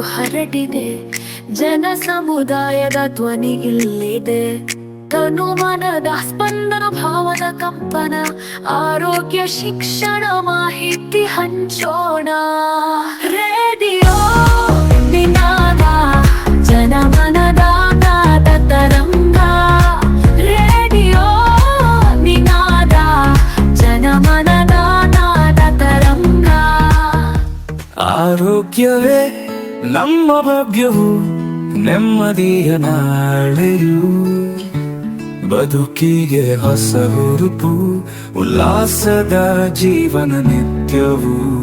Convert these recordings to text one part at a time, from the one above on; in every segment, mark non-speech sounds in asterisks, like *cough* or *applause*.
ಹರಡಿದೆ. ಜನ ಸಮುದಾಯದ ಧ್ವನಿ ಇಲ್ಲಿದೆ. ತನು ಮನದ ಸ್ಪಂದನ, ಭಾವದ ಕಂಪನ, ಆರೋಗ್ಯ, ಶಿಕ್ಷಣ, ಮಾಹಿತಿ ಹಂಚೋಣ. ರೇಡಿಯೋ ನಿನಾದ ಜನಮನದ ನಾದ ತರಂಗ. ರೇಡಿಯೋ ನಿನಾದ ಜನಮನದ ನಾದ ತರಂಗ. ಆರೋಗ್ಯವೇ ನಮ್ಮ ಭಾಗ್ಯವು ನೆಮ್ಮದಿಯ ನಾಳೆಯು. ಬದುಕಿಗೆ ಹೊಸ ಹುರುಪು ಉಲ್ಲಾಸದ ಜೀವನ ನಿತ್ಯವು.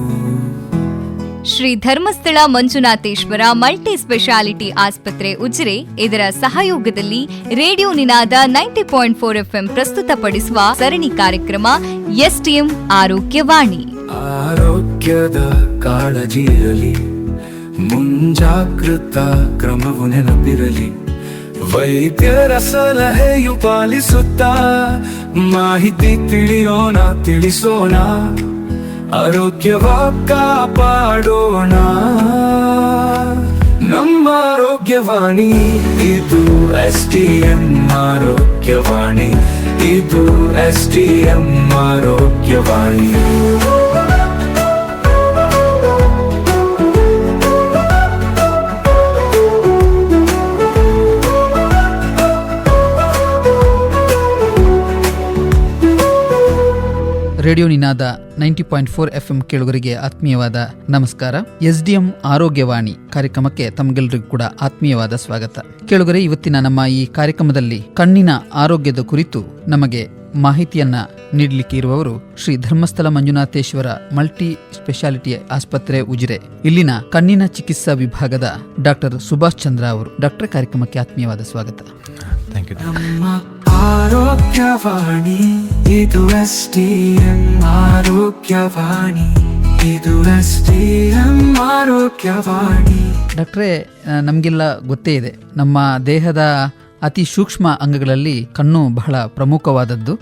ಶ್ರೀ ಧರ್ಮಸ್ಥಳ ಮಂಜುನಾಥೇಶ್ವರ ಮಲ್ಟಿ ಸ್ಪೆಷಾಲಿಟಿ ಆಸ್ಪತ್ರೆ ಉಜಿರೆ ಇದರ ಸಹಯೋಗದಲ್ಲಿ radio Ninada ninety point four FM ಪ್ರಸ್ತುತಪಡಿಸುವ ಸರಣಿ ಕಾರ್ಯಕ್ರಮ ಎಸ್ಟಿಎಂ ಆರೋಗ್ಯವಾಣಿ. ಆರೋಗ್ಯದ ಕಾಳಜಿಯಲ್ಲಿ ಮುಂಜಾಗೃತಾ ಕ್ರಮವು ನೆನಪಿರಲಿ. ವೈದ್ಯರ ಸಲಹೆಯು ಪಾಲಿಸುತ್ತಾ ಮಾಹಿತಿ ತಿಳಿಯೋಣ, ತಿಳಿಸೋಣ. ಆರೋಗ್ಯವ ಕಾಪಾಡೋಣ ನಮ್ಮ ಆರೋಗ್ಯವಾಣಿ, ಇದು ಎಸ್ ಟಿ ಎಂ ಆರೋಗ್ಯವಾಣಿ. ಇದು S T M Arogyavani. Radio Ninada ninety point four F M ಕೇಳುಗರಿಗೆ ಆತ್ಮೀಯವಾದ ನಮಸ್ಕಾರ. ಎಸ್ ಡಿ ಎಂ ಆರೋಗ್ಯವಾಣಿ ಕಾರ್ಯಕ್ರಮಕ್ಕೆ ತಮಗೆಲ್ಲರಿಗೂ ಕೂಡ ಆತ್ಮೀಯವಾದ ಸ್ವಾಗತ. ಕೇಳುಗರೆ ಇವತ್ತಿನ ನಮ್ಮ ಈ ಕಾರ್ಯಕ್ರಮದಲ್ಲಿ ಕಣ್ಣಿನ ಆರೋಗ್ಯದ ಕುರಿತು ನಮಗೆ ಮಾಹಿತಿಯನ್ನ ನೀಡಲಿಕ್ಕೆ ಇರುವವರು ಶ್ರೀ ಧರ್ಮಸ್ಥಳ ಮಂಜುನಾಥೇಶ್ವರ ಮಲ್ಟಿ ಸ್ಪೆಷಾಲಿಟಿ ಆಸ್ಪತ್ರೆ ಉಜಿರೆ. ಇಲ್ಲಿನ ಕಣ್ಣಿನ ಚಿಕಿತ್ಸಾ ವಿಭಾಗದ ಡಾಕ್ಟರ್ ಸುಭಾಷ್ ಚಂದ್ರ ಅವರು. ಡಾಕ್ಟರ್ ಕಾರ್ಯಕ್ರಮಕ್ಕೆ ಆತ್ಮೀಯವಾದ ಸ್ವಾಗತ. ಥ್ಯಾಂಕ್ ಯು ನಮ್ಮ ಆರೋಗ್ಯವಾಣಿ, ಇದು ಎಸ್ ಟಿ ಎಂ ಆರೋಗ್ಯವಾಣಿ, ಇದು ಎಸ್ ಟಿ ಎಂ ಆರೋಗ್ಯವಾಣಿ. ಡಾಕ್ಟ್ರೇ ನಮಗೆಲ್ಲ ಗೊತ್ತೇ ಇದೆ. ನಮ್ಮ ದೇಹದ ಅತಿ ಸೂಕ್ಷ್ಮ ಅಂಗಗಳಲ್ಲಿ ಕಣ್ಣು ಬಹಳ ಪ್ರಮುಖವಾದದ್ದು.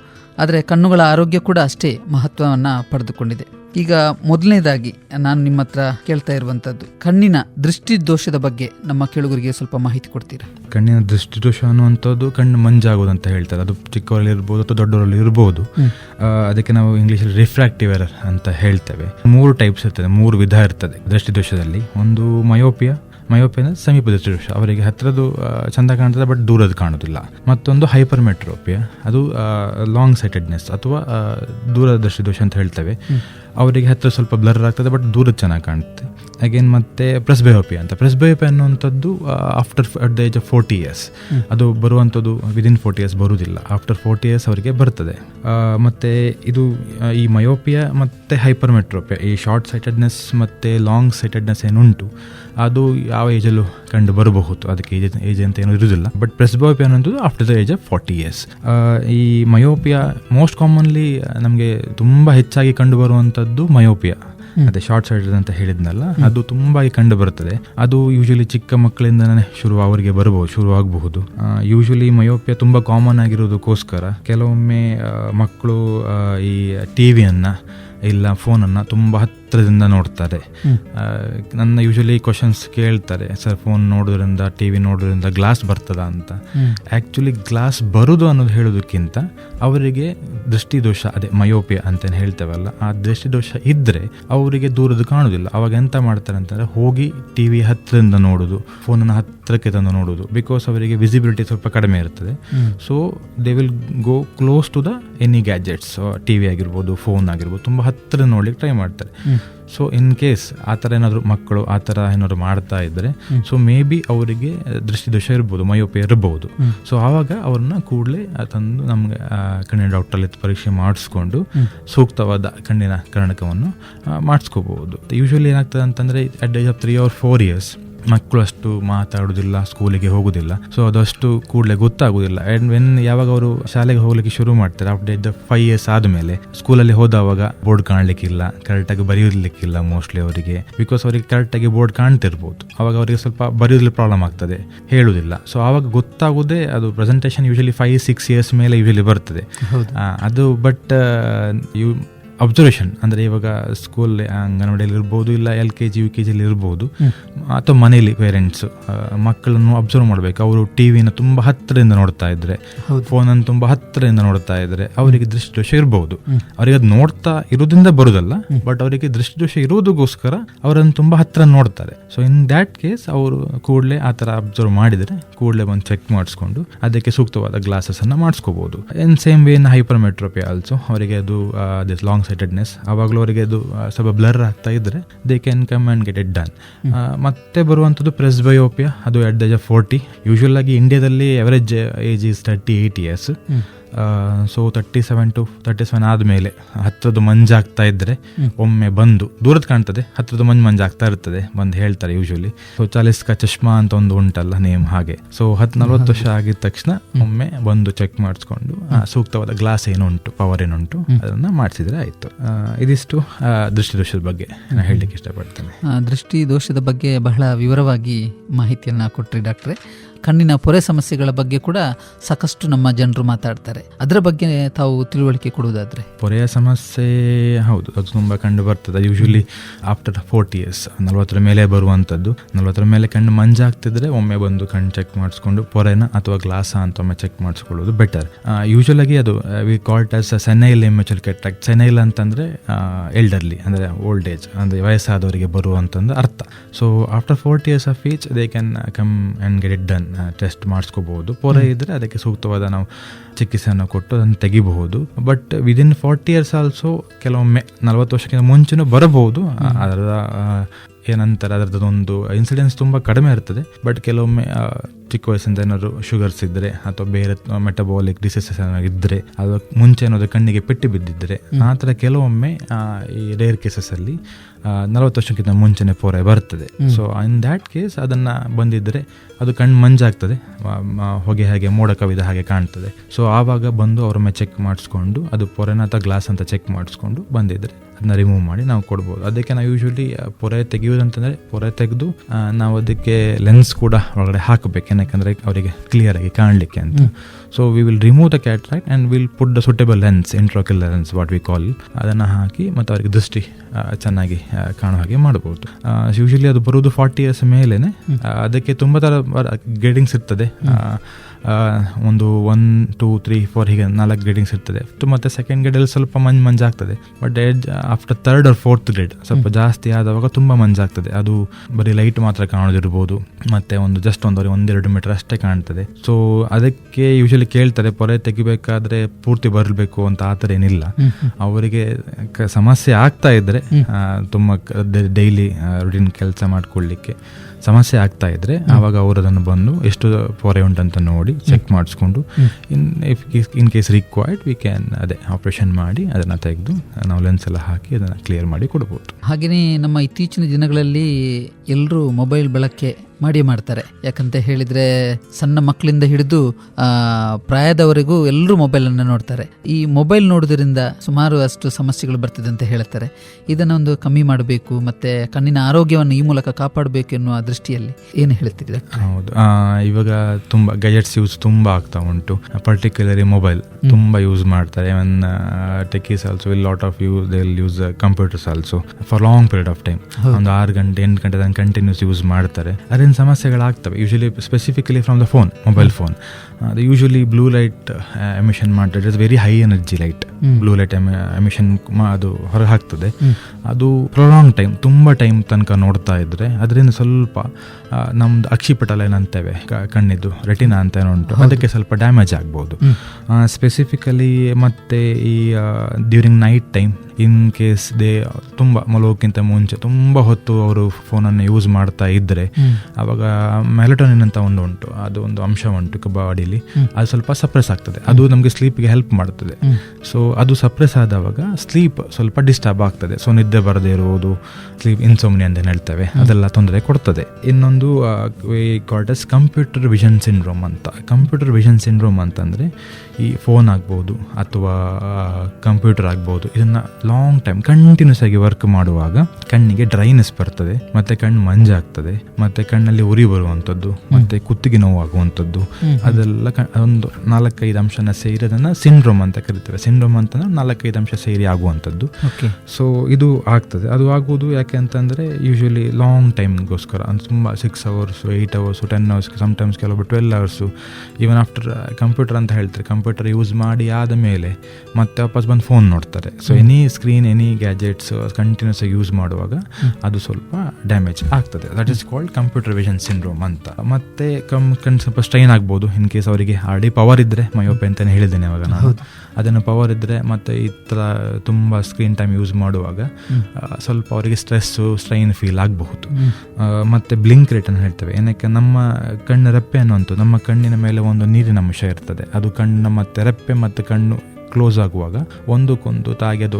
ಆದರೆ ಕಣ್ಣುಗಳ ಆರೋಗ್ಯ ಕೂಡ ಅಷ್ಟೇ ಮಹತ್ವವನ್ನು ಪಡೆದುಕೊಂಡಿದೆ. ಈಗ ಮೊದಲನೇದಾಗಿ ನಾನು ನಿಮ್ಮ ಹತ್ರ ಕೇಳ್ತಾ ಇರುವಂತದ್ದು ಕಣ್ಣಿನ ದೃಷ್ಟಿ ದೋಷದ ಬಗ್ಗೆ ನಮ್ಮ ಕೇಳುಗರಿಗೆ ಸ್ವಲ್ಪ ಮಾಹಿತಿ ಕೊಡ್ತೀರಾ? ಕಣ್ಣಿನ ದೃಷ್ಟಿ ದೋಷ ಅನ್ನುವಂಥದ್ದು ಕಣ್ಣು ಮಂಜಾಗೋದು ಅಂತ ಹೇಳ್ತಾರೆ. ಅದು ಚಿಕ್ಕವರಲ್ಲಿ ಇರ್ಬೋದು ಅಥವಾ ದೊಡ್ಡವರಲ್ಲಿ ಇರ್ಬೋದು ಅದಕ್ಕೆ ನಾವು ಇಂಗ್ಲೀಷಲ್ಲಿ ರಿಫ್ರಾಕ್ಟಿವ್ ಎರರ್ ಅಂತ ಹೇಳ್ತೇವೆ. ಮೂರು ಟೈಪ್ಸ್ ಇರ್ತದೆ ಮೂರು ವಿಧ ಇರ್ತದೆ ದೃಷ್ಟಿ ದೋಷದಲ್ಲಿ ಒಂದು ಮಯೋಪಿಯಾ ಮಯೋಪಿಯಾ ಸಮೀಪದ ಸಮೀಪ ದೃಷ್ಟಿದೋಷ ಅವರಿಗೆ ಹತ್ತಿರದ್ದು ಚಂದ ಕಾಣ್ತದೆ ಬಟ್ ದೂರದ್ದು ಕಾಣೋದಿಲ್ಲ. ಮತ್ತೊಂದು ಹೈಪರ್ ಮೆಟ್ರೋಪಿಯಾ ಅದು ಲಾಂಗ್ ಸೈಟೆಡ್ನೆಸ್ ಅಥವಾ ದೂರದರ್ಶಿ ದೋಷ ಅಂತ ಹೇಳ್ತೇವೆ. ಅವರಿಗೆ ಹತ್ತಿರ ಸ್ವಲ್ಪ ಬ್ಲರ್ ಆಗ್ತದೆ ಬಟ್ ದೂರದ ಚೆನ್ನಾಗಿ ಕಾಣುತ್ತೆ ಅಗೇನ್ ಮತ್ತೆ ಪ್ರೆಸ್ಬಯೋಪಿಯಾ ಅಂತ. ಪ್ರೆಸ್ಬಯೋಪಿಯಾ ಅನ್ನುವಂಥದ್ದು after at the age of forty years ಅದು ಬರುವಂಥದ್ದು ವಿದಿನ್ ಫೋರ್ಟಿ ಇಯರ್ಸ್ ಬರುವುದಿಲ್ಲ. ಆಫ್ಟರ್ ಫೋರ್ಟಿ ಇಯರ್ಸ್ ಅವರಿಗೆ ಬರ್ತದೆ. ಮತ್ತು ಇದು ಈ ಮಯೋಪಿಯಾ ಮತ್ತು ಹೈಪರ್ ಮೆಟ್ರೋಪಿಯಾ ಈ ಶಾರ್ಟ್ ಸೈಟೆಡ್ನೆಸ್ ಮತ್ತು ಲಾಂಗ್ ಸೈಟೆಡ್ನೆಸ್ ಏನುಂಟು ಅದು ಯಾವ ಏಜಲ್ಲೂ ಕಂಡು ಬರಬಹುದು. ಅದಕ್ಕೆ ಏಜ್ ಏಜ್ ಅಂತ ಏನೂ ಇರುವುದಿಲ್ಲ. ಬಟ್ ಪ್ರೆಸ್ಬಯೋಪಿಯಾ ಅನ್ನೋದು after the age of forty years ಈ ಮಯೋಪಿಯಾ ಮೋಸ್ಟ್ ಕಾಮನ್ಲಿ ನಮಗೆ ತುಂಬ ಹೆಚ್ಚಾಗಿ ಕಂಡುಬರುವಂಥದ್ದು ಮಯೋಪಿಯಾ ಅದೇ ಶಾರ್ಟ್ ಸೈಡೆಡ್ ಅಂತ ಹೇಳಿದ್ನಲ್ಲ ಅದು ತುಂಬಾ ಕಂಡು ಬರುತ್ತದೆ. ಅದು ಯೂಶಲಿ ಚಿಕ್ಕ ಮಕ್ಕಳಿಂದನೇ ಶುರು ಅವರಿಗೆ ಬರಬಹುದು ಶುರು ಆಗಬಹುದು. ಯೂಶಲಿ ಮಯೋಪಿಯಾ ತುಂಬಾ ಕಾಮನ್ ಆಗಿರೋದಕ್ಕೋಸ್ಕರ ಕೆಲವೊಮ್ಮೆ ಮಕ್ಕಳು ಈ ಟಿವಿಯನ್ನ ಇಲ್ಲ ಫೋನನ್ನು ತುಂಬ ಹತ್ತಿರದಿಂದ ನೋಡ್ತಾರೆ. ನನ್ನ ಯೂಶಲಿ ಕ್ವಶನ್ಸ್ ಕೇಳ್ತಾರೆ ಸರ್ ಫೋನ್ ನೋಡೋದ್ರಿಂದ ಟಿ ವಿ ನೋಡೋದ್ರಿಂದ ಗ್ಲಾಸ್ ಬರ್ತದ? ಅಂತ. ಆ್ಯಕ್ಚುಲಿ ಗ್ಲಾಸ್ ಬರೋದು ಅನ್ನೋದು ಹೇಳೋದಕ್ಕಿಂತ ಅವರಿಗೆ ದೃಷ್ಟಿದೋಷ ಅದೇ ಮಯೋಪಿಯಾ ಅಂತ ಹೇಳ್ತೇವಲ್ಲ ಆ ದೃಷ್ಟಿದೋಷ ಇದ್ದರೆ ಅವರಿಗೆ ದೂರದ್ದು ಕಾಣೋದಿಲ್ಲ. ಅವಾಗ ಎಂತ ಮಾಡ್ತಾರೆ ಅಂತಂದರೆ ಹೋಗಿ ಟಿ ವಿ ಹತ್ತಿರದಿಂದ ನೋಡೋದು ಫೋನನ್ನು ಹತ್ತಿರಕ್ಕೆ ತಂದು ನೋಡೋದು ಬಿಕಾಸ್ ಅವರಿಗೆ ವಿಸಿಬಿಲಿಟಿ ಸ್ವಲ್ಪ ಕಡಿಮೆ ಇರ್ತದೆ. So they will go close to the any gadgets T V ಆಗಿರ್ಬೋದು ಫೋನ್ ಆಗಿರ್ಬೋದು ತುಂಬ ಹತ್ತಿರ ನೋಡ್ಲಿಕ್ಕೆ ಟ್ರೈ ಮಾಡ್ತಾರೆ. ಸೊ ಇನ್ ಕೇಸ್ ಆ ಥರ ಏನಾದರೂ ಮಕ್ಕಳು ಆ ಥರ ಏನಾದ್ರು ಮಾಡ್ತಾ ಇದ್ದರೆ ಸೊ ಮೇ ಬಿ ಅವರಿಗೆ ದೃಷ್ಟಿದೋಷ ಇರ್ಬೋದು ಮಯೋಪೆ ಇರಬಹುದು ಸೊ ಆವಾಗ ಅವ್ರನ್ನ ಕೂಡಲೇ ತಂದು ನಮಗೆ ಕಣ್ಣಿನ ಡಾಕ್ಟ್ರಲ್ಲಿ ಪರೀಕ್ಷೆ ಮಾಡಿಸ್ಕೊಂಡು ಸೂಕ್ತವಾದ ಕಣ್ಣಿನ ಕರ್ಣಕವನ್ನು ಮಾಡಿಸ್ಕೋಬಹುದು ಯೂಶಲಿ ಏನಾಗ್ತದೆ ಅಂತಂದರೆ at age of three or four years ಮಕ್ಕಳು ಅಷ್ಟು ಮಾತಾಡೋದಿಲ್ಲ ಸ್ಕೂಲಿಗೆ ಹೋಗೋದಿಲ್ಲ. ಸೊ ಅದಷ್ಟು ಕೂಡಲೇ ಗೊತ್ತಾಗೋದಿಲ್ಲ. ಆ್ಯಂಡ್ ವೆನ್ ಯಾವಾಗ ಅವರು ಶಾಲೆಗೆ ಹೋಗ್ಲಿಕ್ಕೆ ಶುರು ಮಾಡ್ತಾರೆ ಆಫ್ಟರ್ ದ ಫೈವ್ ಇಯರ್ಸ್ ಆದಮೇಲೆ ಸ್ಕೂಲಲ್ಲಿ ಹೋದವಾಗ ಬೋರ್ಡ್ ಕಾಣಲಿಕ್ಕಿಲ್ಲ ಕರೆಕ್ಟಾಗಿ ಬರೆಯೋದಕ್ಕಿಲ್ಲ ಮೋಸ್ಟ್ಲಿ ಅವರಿಗೆ. ಬಿಕಾಸ್ ಅವರಿಗೆ ಕರೆಕ್ಟಾಗಿ ಬೋರ್ಡ್ ಕಾಣ್ತಿರ್ಬೋದು. ಅವಾಗ ಅವರಿಗೆ ಸ್ವಲ್ಪ ಬರೆಯೋದ್ರಲ್ಲಿ ಪ್ರಾಬ್ಲಮ್ ಆಗ್ತದೆ ಹೇಳುವುದಿಲ್ಲ ಸೊ ಆವಾಗ ಗೊತ್ತಾಗೋದೇ ಅದು presentation usually five six years ಮೇಲೆ ಯೂಶಲಿ ಬರ್ತದೆ. ಅದು ಬಟ್ ಯು ಅಬ್ಸರ್ವೇಷನ್ ಅಂದರೆ ಇವಾಗ ಸ್ಕೂಲ್ ಅಂಗನವಾಡಿಯಲ್ಲಿ ಇರ್ಬೋದು ಇಲ್ಲ L K G U K ಜಿಯಲ್ಲಿ ಇರ್ಬೋದು. ಅಥವಾ ಮನೇಲಿ ಪೇರೆಂಟ್ಸ್ ಮಕ್ಕಳನ್ನು ಅಬ್ಸರ್ವ್ ಮಾಡಬೇಕು. ಅವರು ಟಿ ವಿನ ತುಂಬ ಹತ್ತಿರದಿಂದ ನೋಡ್ತಾ ಇದ್ದರೆ ಫೋನನ್ನು ತುಂಬ ಹತ್ತಿರದಿಂದ ನೋಡ್ತಾ ಇದ್ದರೆ ಅವರಿಗೆ ದೃಷ್ಟಿದೋಷ ಇರಬಹುದು ಅವರಿಗೆ ಅದು ನೋಡ್ತಾ ಇರೋದ್ರಿಂದ ಬರುದಲ್ಲ ಬಟ್ ಅವರಿಗೆ ದೃಷ್ಟಿದೋಷ ಇರೋದಕ್ಕೋಸ್ಕರ ಅವರನ್ನು ತುಂಬ ಹತ್ತಿರ ನೋಡ್ತಾರೆ. ಸೊ ಇನ್ ದ್ಯಾಟ್ ಕೇಸ್ ಅವರು ಕೂಡಲೇ ಆ ಥರ ಅಬ್ಸರ್ವ್ ಮಾಡಿದರೆ ಕೂಡಲೇ ಬಂದು ಚೆಕ್ ಮಾಡಿಸ್ಕೊಂಡು ಅದಕ್ಕೆ ಸೂಕ್ತವಾದ ಗ್ಲಾಸಸ್ ಅನ್ನ ಮಾಡಿಸ್ಕೋಬಹುದು in same way in hypermetropia also ಅವರಿಗೆ ಅದು ದಿಸ್ ಲಾಂಗ್ ಸೈಟೆಡ್ನೆಸ್ ಆವಾಗಲೂ ಅವರಿಗೆ ಅದು ಸ್ವಲ್ಪ ಬ್ಲರ್ ಆಗ್ತಾ ಇದ್ರೆ they can come and get it done ಮತ್ತೆ ಬರುವಂಥದ್ದು ಪ್ರೆಸ್ಬಯೋಪಿಯಾ ಅದು at the age of forty usual ಆಗಿ ಇಂಡಿಯಾದಲ್ಲಿ average age is thirty eight years so thirty seven to thirty seven ಆದಮೇಲೆ ಹತ್ತಿರದ್ದು ಮಂಜಾಗ್ತಾ ಇದ್ದರೆ ಒಮ್ಮೆ ಬಂದು ದೂರದ ಕಾಣ್ತದೆ ಹತ್ತಿರದ ಮಂಜು ಮಂಜಾಗ್ತಾ ಇರ್ತದೆ ಬಂದು ಹೇಳ್ತಾರೆ ಯೂಶುವಲಿ ಸೊ ಚಾಲಿಸ್ ಚಷ್ಮಾ ಚಶ್ಮಾ ಅಂತ ಒಂದು ಉಂಟಲ್ಲ ನೇಮ್ ಹಾಗೆ. ಸೊ ಹತ್ತು ನಲ್ವತ್ತು ವರ್ಷ ಆಗಿದ ತಕ್ಷಣ ಒಮ್ಮೆ ಬಂದು ಚೆಕ್ ಮಾಡಿಸ್ಕೊಂಡು ಸೂಕ್ತವಾದ ಗ್ಲಾಸ್ ಏನುಂಟು ಪವರ್ ಏನುಂಟು ಅದನ್ನು ಮಾಡಿಸಿದ್ರೆ ಆಯಿತು. ಇದಿಷ್ಟು ದೃಷ್ಟಿ ದೋಷದ ಬಗ್ಗೆ ನಾನು ಹೇಳಲಿಕ್ಕೆ ಇಷ್ಟಪಡ್ತೇನೆ. ದೃಷ್ಟಿ ದೋಷದ ಬಗ್ಗೆ ಬಹಳ ವಿವರವಾಗಿ ಮಾಹಿತಿಯನ್ನು ಕೊಟ್ರಿ ಡಾಕ್ಟ್ರೆ. ಕಣ್ಣಿನ ಪೊರೆ ಸಮಸ್ಯೆಗಳ ಬಗ್ಗೆ ಕೂಡ ಸಾಕಷ್ಟು ನಮ್ಮ ಜನರು ಮಾತಾಡ್ತಾರೆ. ಅದರ ಬಗ್ಗೆ ತಾವು ತಿಳುವಳಿಕೆ ಕೊಡುವುದಾದ್ರೆ? ಪೊರೆಯ ಸಮಸ್ಯೆ, ಹೌದು, ಅದು ತುಂಬಾ ಕಂಡು ಬರ್ತದೆ. ಯೂಶಲಿ ಆಫ್ಟರ್ ಫೋರ್ಟಿ ಇಯರ್ಸ್ ನಲ್ವತ್ತರ ಮೇಲೆ ಬರುವಂಥದ್ದು ನಲ್ವತ್ತರ ಮೇಲೆ ಕಣ್ಣು ಮಂಜಾಗ್ತಿದ್ರೆ ಒಮ್ಮೆ ಬಂದು ಕಣ್ಣು ಚೆಕ್ ಮಾಡಿಸ್ಕೊಂಡು ಪೊರೆನ ಅಥವಾ ಗ್ಲಾಸ ಅಂತ ಒಮ್ಮೆ ಚೆಕ್ ಮಾಡಿಸ್ಕೊಳ್ಳೋದು ಬೆಟರ್ ಯೂಶಲ್ ಆಗಿ ಅದು we called as senile immature cataract senile ಅಂತಂದರೆ ಎಲ್ಡರ್ಲಿ ಅಂದರೆ ಓಲ್ಡ್ ಏಜ್ ಅಂದರೆ ವಯಸ್ಸಾದವರಿಗೆ ಬರುವಂತಂದು ಅರ್ಥ. So after forty years of age they can come and get it done test ಮಾಡಿಸ್ಕೋಬಹುದು. ಪೊರೆ ಇದ್ದರೆ ಅದಕ್ಕೆ ಸೂಕ್ತವಾದ ನಾವು ಚಿಕಿತ್ಸೆಯನ್ನು ಕೊಟ್ಟು ಅದನ್ನು ತೆಗಿಬಹುದು. But within forty years also ಕೆಲವೊಮ್ಮೆ ನಲವತ್ತು ವರ್ಷಕ್ಕಿಂತ ಮುಂಚೆನೂ ಬರಬಹುದು. ಅದರ ಏನಂತಾರೆ ಅದರದ್ದೊಂದು ಇನ್ಸಿಡೆನ್ಸ್ ತುಂಬ ಕಡಿಮೆ ಇರ್ತದೆ. ಬಟ್ ಕೆಲವೊಮ್ಮೆ ಚಿಕ್ಕ ವಯಸ್ಸಿಂದ ಏನಾದ್ರು ಶುಗರ್ಸ್ ಇದ್ದರೆ ಅಥವಾ ಬೇರೆ ಮೆಟಬಾಲಿಕ್ ಡಿಸೀಸಸ್ ಏನಾದ್ರು ಇದ್ದರೆ ಅದು ಮುಂಚೆ ಏನಾದ್ರು ಕಣ್ಣಿಗೆ ಪೆಟ್ಟು ಬಿದ್ದಿದ್ದರೆ ಆ ಥರ ಕೆಲವೊಮ್ಮೆ ಈ ರೇರ್ ಕೇಸಸಲ್ಲಿ ನಲವತ್ತು ವರ್ಷಕ್ಕಿಂತ ಮುಂಚೆನೆ ಪೋರೆ ಬರ್ತದೆ. ಸೊ ಇನ್ ದ್ಯಾಟ್ ಕೇಸ್ ಅದನ್ನು ಬಂದಿದ್ದರೆ ಅದು ಕಣ್ಣು ಮಂಜಾಗ್ತದೆ. ಹೊಗೆ ಹಾಗೆ ಮೋಡ ಕವಿದ ಹಾಗೆ ಕಾಣ್ತದೆ. ಸೊ ಆವಾಗ ಬಂದು ಅವ್ರೊಮ್ಮೆ ಚೆಕ್ ಮಾಡಿಸ್ಕೊಂಡು ಅದು ಪೊರೆನ ಅಥವಾ ಗ್ಲಾಸ್ ಅಂತ ಚೆಕ್ ಮಾಡಿಸ್ಕೊಂಡು ಬಂದಿದ್ದರೆ ಅದನ್ನ ರಿಮೂವ್ ಮಾಡಿ ನಾವು ಕೊಡ್ಬೋದು. ಅದಕ್ಕೆ ನಾವು ಯೂಶ್ವಲಿ ಪೊರೆ ತೆಗೆಯುವುದಂತಂದರೆ ಪೊರೆ ತೆಗೆದು ನಾವು ಅದಕ್ಕೆ ಲೆನ್ಸ್ ಕೂಡ ಒಳಗಡೆ ಹಾಕಬೇಕು. ಏನಕ್ಕೆ ಅವರಿಗೆ ಕ್ಲಿಯರ್ ಆಗಿ ಕಾಣಲಿಕ್ಕೆ ಅಂತ. So we will remove the cataract and will put the suitable lens intraocular lens what we call ಅದನ್ನು ಹಾಕಿ ಮತ್ತು ಅವರಿಗೆ ದೃಷ್ಟಿ ಚೆನ್ನಾಗಿ ಕಾಣೋ ಹಾಗೆ ಮಾಡ್ಬೋದು ಯೂಶಲಿ ಅದು ಬರೋದು ಫಾರ್ಟಿ ಇಯರ್ಸ್ ಮೇಲೇ ಅದಕ್ಕೆ ತುಂಬ ಥರ ಗೈಡಿಂಗ್ಸ್ ಇರ್ತದೆ ಒಂದು ಒನ್ ಟೂ ತ್ರೀ ಫೋರ್ ಹೀಗೆ ನಾಲ್ಕು ಗ್ರೇಡಿಂಗ್ಸ್ ಇರ್ತದೆ. ಮತ್ತು ಸೆಕೆಂಡ್ ಗ್ರೇಡಲ್ಲಿ ಸ್ವಲ್ಪ ಮಂಜು ಮಂಜಾಗ್ತದೆ. But at after third or fourth grade ಸ್ವಲ್ಪ ಜಾಸ್ತಿ ಆದವಾಗ ತುಂಬ ಮಂಜಾಗ್ತದೆ. ಅದು ಬರೀ ಲೈಟ್ ಮಾತ್ರ ಕಾಣೋದಿರ್ಬೋದು. ಮತ್ತು ಒಂದು ಜಸ್ಟ್ ಒಂದು ಒಂದೆರಡು ಮೀಟರ್ ಅಷ್ಟೇ ಕಾಣ್ತದೆ. ಸೊ ಅದಕ್ಕೆ ಯೂಶಲಿ ಕೇಳ್ತಾರೆ ಪೊರೆ ತೆಗಿಬೇಕಾದ್ರೆ ಪೂರ್ತಿ ಬರಬೇಕು ಅಂತ ಆ ಥರ ಏನಿಲ್ಲ. ಅವರಿಗೆ ಸಮಸ್ಯೆ ಆಗ್ತಾ ಇದ್ರೆ ಆ, ತುಂಬ ಡೈಲಿ ರುಟೀನ್ ಕೆಲಸ ಮಾಡ್ಕೊಳ್ಳಿಕ್ಕೆ. ಸಮಸ್ಯೆ ಆಗ್ತಾ ಇದ್ರೆ ಆವಾಗ ಅವರು ಅದನ್ನು ಬಂದು ಎಷ್ಟು ಪೊರೆ ಉಂಟಂತ ನೋಡಿ ಚೆಕ್ ಮಾಡಿಸ್ಕೊಂಡು in if in case required we can ಅದೇ ಆಪರೇಷನ್ ಮಾಡಿ ಅದನ್ನು ತೆಗೆದು ನಾವು ಲೆನ್ಸ್ ಎಲ್ಲ ಹಾಕಿ ಅದನ್ನು ಕ್ಲಿಯರ್ ಮಾಡಿ ಕೊಡ್ಬೋದು. ಹಾಗೆಯೇ ನಮ್ಮ ಇತ್ತೀಚಿನ ದಿನಗಳಲ್ಲಿ ಎಲ್ಲರೂ ಮೊಬೈಲ್ ಬಳಕೆ ಮಾಡಿ ಮಾಡ್ತಾರೆ. ಯಾಕಂತ ಹೇಳಿದ್ರೆ ಸಣ್ಣ ಮಕ್ಕಳಿಂದ ಹಿಡಿದು ಆ, ಪ್ರಾಯದವರೆಗೂ ಎಲ್ಲರೂ ಮೊಬೈಲನ್ನು ನೋಡ್ತಾರೆ. ಈ ಮೊಬೈಲ್ ನೋಡೋದ್ರಿಂದ ಸುಮಾರು ಅಷ್ಟು ಸಮಸ್ಯೆಗಳು ಬರ್ತದೆ ಅಂತ ಹೇಳ್ತಾರೆ. ಇದನ್ನೊಂದು ಕಮ್ಮಿ ಮಾಡಬೇಕು ಮತ್ತೆ ಕಣ್ಣಿನ ಆರೋಗ್ಯವನ್ನು ಈ ಮೂಲಕ ಕಾಪಾಡಬೇಕು ಎನ್ನುವ ದೃಷ್ಟಿಯಲ್ಲಿ ಏನು ಹೇಳ್ತೀರಿ ಹೌದು. ಇವಾಗ ತುಂಬ ಗ್ಯಾಜೆಟ್ಸ್ ಯೂಸ್ ತುಂಬ ಆಗ್ತಾ ಉಂಟು. ಪರ್ಟಿಕ್ಯುಲರ್ಲಿ ಮೊಬೈಲ್ ತುಂಬ ಯೂಸ್ ಮಾಡ್ತಾರೆ. Even techies also will lot of use they use computers also for long period of time ಒಂದು ಆರು ಗಂಟೆ ಎಂಟು ಗಂಟೆ ತನಕ ಕಂಟಿನ್ಯೂಸ್ ಯೂಸ್ ಮಾಡ್ತಾರೆ. ಅದರಿಂದ ಸಮಸ್ಯೆಗಳಾಗ್ತವೆ usually specifically from the phone mobile phone ಅದು ಯೂಶಲಿ ಬ್ಲೂ ಲೈಟ್ ಎಮಿಷನ್ ಮಾಡ್ತಾರೆ it's very high energy light blue light emission ಅದು ಹೊರಗೆ ಹಾಕ್ತದೆ. ಅದು ಪ್ರೊಲಾಂಗ್ ಟೈಮ್ ತುಂಬ ಟೈಮ್ ತನಕ ನೋಡ್ತಾ ಇದ್ರೆ ಅದರಿಂದ ಸ್ವಲ್ಪ ನಮ್ದು ಅಕ್ಷಿಪಟಲ ಏನಂತೇವೆ ಕಣ್ಣಿದ್ದು ರೆಟಿನಾ ಅಂತ ಏನೋ ಉಂಟು. ಅದಕ್ಕೆ ಸ್ವಲ್ಪ ಡ್ಯಾಮೇಜ್ ಆಗ್ಬೋದು. ಸ್ಪೆಸಿಫಿಕಲಿ ಮತ್ತೆ ಈ during night time in case they ತುಂಬ ಮಲಗೋಕ್ಕಿಂತ ಮುಂಚೆ ತುಂಬ ಹೊತ್ತು ಅವರು ಫೋನನ್ನು ಯೂಸ್ ಮಾಡ್ತಾ ಇದ್ದರೆ ಅವಾಗ ಮೆಲಟೋನಿನ್ ಅಂತ ಒಂದು ಉಂಟು. ಅದು ಒಂದು ಅಂಶ ಉಂಟು ಬಾಡಿಲಿ ಅದು ಸ್ವಲ್ಪ ಸಪ್ರೆಸ್ ಆಗ್ತದೆ. ಅದು ನಮಗೆ ಸ್ಲೀಪ್ಗೆ ಹೆಲ್ಪ್ ಮಾಡ್ತದೆ. ಸೊ ಅದು ಸಪ್ರೆಸ್ ಆದವಾಗ ಸ್ಲೀಪ್ ಸ್ವಲ್ಪ ಡಿಸ್ಟರ್ಬ್ ಆಗ್ತದೆ. ಸೊ ನಿದ್ದೆ ಬರದೇ ಇರುವುದು ಸ್ಲೀಪ್ ಇನ್ಸೋಮ್ನಿ ಅಂತ ಹೇಳ್ತೇವೆ. ಅದೆಲ್ಲ ತೊಂದರೆ ಕೊಡ್ತದೆ. ಇನ್ನೊಂದು called as computer vision syndrome ಅಂತ. ಕಂಪ್ಯೂಟರ್ ವಿಷನ್ ಸಿಂಡ್ರೋಮ್ ಅಂತಂದರೆ ಈ ಫೋನ್ ಆಗ್ಬೋದು ಅಥವಾ ಕಂಪ್ಯೂಟರ್ ಆಗ್ಬೋದು. ಇದನ್ನು ಲಾಂಗ್ ಟೈಮ್ ಕಂಟಿನ್ಯೂಸ್ ಆಗಿ ವರ್ಕ್ ಮಾಡುವಾಗ ಕಣ್ಣಿಗೆ ಡ್ರೈನೆಸ್ ಬರ್ತದೆ ಮತ್ತೆ ಕಣ್ಣು ಮಂಜಾಗ್ತದೆ ಮತ್ತೆ ಕಣ್ಣಲ್ಲಿ ಉರಿ ಬರುವಂಥದ್ದು ಮತ್ತೆ ಕುತ್ತಿಗೆ ನೋವಾಗುವಂಥದ್ದು. ಅದೆಲ್ಲ ಕ- ಒಂದು ನಾಲ್ಕೈದು ಅಂಶನ ಸೇರಿ ಅದನ್ನು ಸಿಂಡ್ರೋಮ್ ಅಂತ ಕರಿತೇವೆ. ಸಿಂಡ್ರೋಮ್ ಅಂತಂದ್ರೆ ನಾಲ್ಕೈದು ಅಂಶ ಸೇರಿ ಆಗುವಂಥದ್ದು. ಓಕೆ ಸೊ ಇದು ಆಗ್ತದೆ. ಅದು ಆಗುವುದು ಯಾಕೆ ಅಂತಂದರೆ ಯೂಶ್ವಲಿ ಲಾಂಗ್ ಟೈಮ್ಗೋಸ್ಕರ ತುಂಬ six hours eight hours ten hours sometimes ಕೆಲವೊಬ್ಬರು twelve hours even after computer ಅಂತ ಹೇಳ್ತಾರೆ ಕಂಪ್ಯೂಟರ್ ಯೂಸ್ ಮಾಡಿ ಆದ ಮೇಲೆ ಮತ್ತೆ ವಾಪಸ್ ಬಂದು ಫೋನ್ ನೋಡ್ತಾರೆ. So any screen any gadgets continuous ಆಗಿ ಯೂಸ್ ಮಾಡುವಾಗ ಅದು ಸ್ವಲ್ಪ ಡ್ಯಾಮೇಜ್ ಆಗ್ತದೆ. That is called computer vision syndrome ಅಂತ. ಮತ್ತೆ ಕಮ್ ಕಣ್ ಸ್ವಲ್ಪ ಸ್ಟ್ರೈನ್ ಆಗ್ಬೋದು. ಇನ್ ಕೇಸ್ ಅವರಿಗೆ ಆಲ್ರೆಡಿ ಪವರ್ ಇದ್ದರೆ ಮಯೋಪೆ ಅಂತಲೇ ಹೇಳಿದ್ದೇನೆ ಇವಾಗ ನಾನು. ಅದನ್ನು ಪವರ್ ಇದ್ದರೆ ಮತ್ತು ಈ ಥರ ತುಂಬ ಸ್ಕ್ರೀನ್ ಟೈಮ್ ಯೂಸ್ ಮಾಡುವಾಗ ಸ್ವಲ್ಪ ಅವರಿಗೆ ಸ್ಟ್ರೆಸ್ಸು ಸ್ಟ್ರೈನ್ ಫೀಲ್ ಆಗಬಹುದು. ಮತ್ತು ಬ್ಲಿಂಕ್ ಅಂತ ಹೇಳ್ತೇವೆ. ಏನಕ್ಕೆ? ನಮ್ಮ ಕಣ್ಣು ರೆಪ್ಪೆ ಅನ್ನುವಂಥ ನಮ್ಮ ಕಣ್ಣಿನ ಮೇಲೆ ಒಂದು ನೀರಿನ ಅಂಶ ಇರ್ತದೆ. ಅದು ಕಣ್ಣು ಮತ್ತು ರೆಪ್ಪೆ ಮತ್ತು ಕಣ್ಣು ಕ್ಲೋಸ್ ಆಗುವಾಗ ಒಂದಕ್ಕೊಂದು ತಾಗಿ ಅದು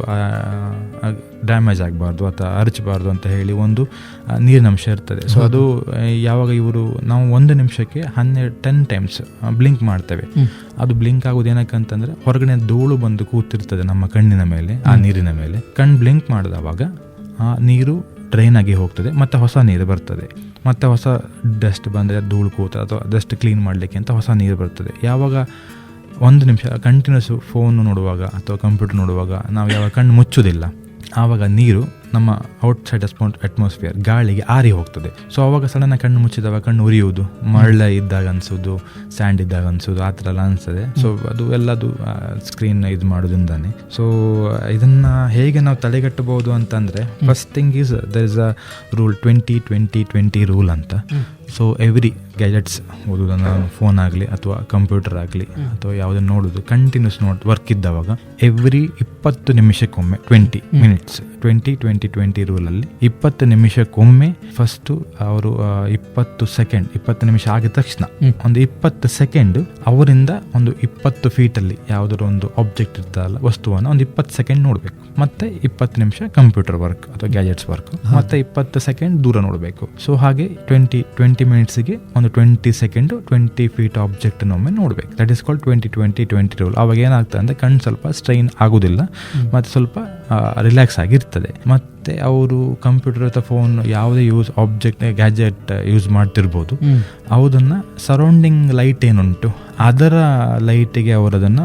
ಡ್ಯಾಮೇಜ್ ಆಗಬಾರ್ದು ಅಥವಾ ಅರಚಬಾರ್ದು ಅಂತ ಹೇಳಿ ಒಂದು ನೀರಿನ ಅಂಶ ಇರ್ತದೆ. ಸೊ ಅದು ಯಾವಾಗ ಇವರು ನಾವು ಒಂದು ನಿಮಿಷಕ್ಕೆ ಹನ್ನೆರಡು ಟೆನ್ ಟೈಮ್ಸ್ ಬ್ಲಿಂಕ್ ಮಾಡ್ತೇವೆ. ಅದು ಬ್ಲಿಂಕ್ ಆಗೋದು ಏನಕ್ಕೆ ಅಂತಂದ್ರೆ ಹೊರಗಡೆ ಧೂಳು ಬಂದು ಕೂತಿರ್ತದೆ ನಮ್ಮ ಕಣ್ಣಿನ ಮೇಲೆ ಆ ನೀರಿನ ಮೇಲೆ. ಕಣ್ಣು ಬ್ಲಿಂಕ್ ಮಾಡಿದವಾಗ ಆ ನೀರು ಡ್ರೈನ್ ಆಗಿ ಹೋಗ್ತದೆ, ಮತ್ತು ಹೊಸ ನೀರು ಬರ್ತದೆ. ಮತ್ತು ಹೊಸ ಡಸ್ಟ್ ಬಂದರೆ ಧೂಳು ಕೂತ, ಅಥವಾ ಡಸ್ಟ್ ಕ್ಲೀನ್ ಮಾಡಲಿಕ್ಕೆ ಅಂತ ಹೊಸ ನೀರು ಬರ್ತದೆ. ಯಾವಾಗ ಒಂದು ನಿಮಿಷ ಕಂಟಿನ್ಯೂಸ್ ಫೋನು ನೋಡುವಾಗ ಅಥವಾ ಕಂಪ್ಯೂಟರ್ ನೋಡುವಾಗ, ನಾವು ಯಾವಾಗ ಕಣ್ಣು ಮುಚ್ಚುವುದಿಲ್ಲ. ಆವಾಗ ನೀರು ನಮ್ಮ ಔಟ್ಸೈಡ್ ಅಸ್ಪೌಂಟ್ ಅಟ್ಮಾಸ್ಫಿಯರ್ ಗಾಳಿಗೆ ಆರಿ ಹೋಗ್ತದೆ. ಸೊ ಆವಾಗ ಸಡನ್ ಕಣ್ಣು ಮುಚ್ಚಿದಾಗ ಕಣ್ಣು ಉರಿಯುವುದು. ಮರಳ ಇದ್ದಾಗ ಅನ್ಸೋದು ಸ್ಯಾಂಡ್ ಇದ್ದಾಗ ಅನ್ಸೋದು ಆ ಥರ ಎಲ್ಲ ಅನಿಸ್ತದೆ. ಸೊ ಅದು ಎಲ್ಲದು ಸ್ಕ್ರೀನ್ ಇದು ಮಾಡೋದ್ರಿಂದಾನೆ ಸೊ ಇದನ್ನು ಹೇಗೆ ನಾವು ತಡೆಗಟ್ಟಬಹುದು ಅಂತಂದರೆ first thing is there is a rule twenty twenty twenty rule ಅಂತ. ಸೊ ಎವ್ರಿ ಗ್ಯಾಜೆಟ್ಸ್ ಓದೋದನ್ನು ಫೋನ್ ಆಗಲಿ ಅಥವಾ ಕಂಪ್ಯೂಟರ್ ಆಗಲಿ ಅಥವಾ ಯಾವುದನ್ನು ನೋಡೋದು ಕಂಟಿನ್ಯೂಸ್ ನೋಡ್ ವರ್ಕ್ ಇದ್ದವಾಗ ಎವ್ರಿ ಇಪ್ಪತ್ತು ನಿಮಿಷಕ್ಕೊಮ್ಮೆ twenty minutes twenty twenty twenty ರೂಲಲ್ಲಿ ಇಪ್ಪತ್ತು ನಿಮಿಷಕ್ಕೊಮ್ಮೆ ಫಸ್ಟು ಅವರು ಇಪ್ಪತ್ತು ಸೆಕೆಂಡ್ ಇಪ್ಪತ್ತು ನಿಮಿಷ ಆಗಿದ ತಕ್ಷಣ ಒಂದು ಇಪ್ಪತ್ತು ಸೆಕೆಂಡ್ ಅವರಿಂದ ಒಂದು ಇಪ್ಪತ್ತು ಫೀಟಲ್ಲಿ ಯಾವುದಾದ್ರು ಒಂದು ಆಬ್ಜೆಕ್ಟ್ ಇರ್ತದಲ್ಲ ವಸ್ತುವನ್ನು ಒಂದು ಇಪ್ಪತ್ತು ಸೆಕೆಂಡ್ ನೋಡಬೇಕು. ಮತ್ತೆ ಇಪ್ಪತ್ತು ನಿಮಿಷ ಕಂಪ್ಯೂಟರ್ ವರ್ಕ್ ಅಥವಾ ಗ್ಯಾಜೆಟ್ಸ್ ವರ್ಕ್ ಮತ್ತೆ ಇಪ್ಪತ್ತು ಸೆಕೆಂಡ್ ದೂರ ನೋಡಬೇಕು. ಸೊ ಹಾಗೆ ಟ್ವೆಂಟಿ ಟ್ವೆಂಟಿ ಮಿನಿಟ್ಸ್ಗೆ ಒಂದು ಟ್ವೆಂಟಿ ಸೆಕೆಂಡು ಟ್ವೆಂಟಿ ಫೀಟ್ ಆಬ್ಜೆಕ್ಟನ್ನು ಒಮ್ಮೆ ನೋಡಬೇಕು. That is called twenty twenty twenty rule ಅವಾಗ ಏನಾಗ್ತದೆ ಅಂದರೆ ಕಣ್ಣು ಸ್ವಲ್ಪ ಸ್ಟ್ರೈನ್ ಆಗೋದಿಲ್ಲ. ಮತ್ತು ಸ್ವಲ್ಪ ರಿಲ್ಯಾಕ್ಸ್ ಆಗಿರ್ತದೆ. ಮತ್ತೆ ಅವರು ಕಂಪ್ಯೂಟರ್ ಅಥವಾ ಫೋನ್ ಯಾವುದೇ ಯೂಸ್ ಆಬ್ಜೆಕ್ಟ್ ಗ್ಯಾಜೆಟ್ ಯೂಸ್ ಮಾಡ್ತಿರ್ಬೋದು. ಅದನ್ನು ಸರೌಂಡಿಂಗ್ ಲೈಟ್ ಏನುಂಟು ಅದರ ಲೈಟಿಗೆ ಅವರು ಅದನ್ನು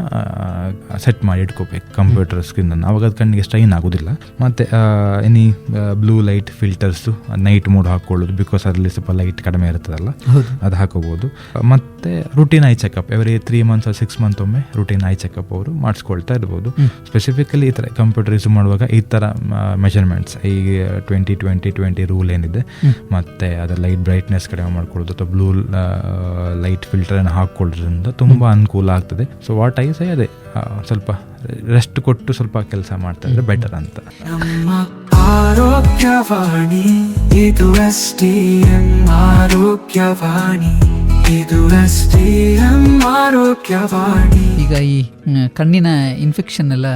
ಸೆಟ್ ಮಾಡಿ ಇಟ್ಕೋಬೇಕು ಕಂಪ್ಯೂಟರ್ ಸ್ಕ್ರೀನನ್ನು ಅವಾಗ ಅದು ಕಣ್ಣಿಗೆ ಸ್ಟ್ರೈನ್ ಆಗೋದಿಲ್ಲ. ಮತ್ತು any blue light filters night mode ಹಾಕ್ಕೊಳ್ಳೋದು because ಅದರಲ್ಲಿ ಸ್ವಲ್ಪ ಲೈಟ್ ಕಡಿಮೆ ಇರ್ತದಲ್ಲ ಅದು ಹಾಕೋಬೋದು. ಮತ್ತು routine eye checkup every three months six month ಒಮ್ಮೆ ರುಟೀನ್ ಐ ಚೆಕಪ್ ಅವರು ಮಾಡಿಸ್ಕೊಳ್ತಾ ಇರ್ಬೋದು. ಸ್ಪೆಸಿಫಿಕಲಿ ಈ ಥರ ಕಂಪ್ಯೂಟರ್ ಯೂಸ್ ಮಾಡುವಾಗ ಈ ಥರ ಮೆಷರ್ಮೆಂಟ್ಸ್ ಈ ಟ್ವೆಂಟಿ ಟ್ವೆಂಟಿ ಟ್ವೆಂಟಿ ರೂಲ್ ಏನಿದೆ ಮತ್ತು ಅದರ ಲೈಟ್ ಬ್ರೈಟ್ನೆಸ್ ಕಡಿಮೆ ಮಾಡ್ಕೊಳ್ಳೋದು ಅಥವಾ ಬ್ಲೂ ಲೈಟ್ ಫಿಲ್ಟರನ್ನು ಹಾಕ್ಕೊಳ್ಳೋದ್ರಿಂದ ತುಂಬ ಅನುಕೂಲ ಆಗ್ತದೆ. ಸೊ ವಾಟ್ ಐ ಸೈ ಅದೇ ಸ್ವಲ್ಪ ರೆಸ್ಟ್ ಕೊಟ್ಟು ಸ್ವಲ್ಪ ಕೆಲಸ ಮಾಡ್ತಾ ಇದ್ರೆ ಬೆಟರ್ ಅಂತ. ಆರೋಗ್ಯವಾಣಿ ಇದು ಆರೋಗ್ಯವಾಣಿ ಇದು ಆರೋಗ್ಯವಾಣಿ. ಈಗ ಈ ಕಣ್ಣಿನ ಇನ್ಫೆಕ್ಷನ್ ಎಲ್ಲ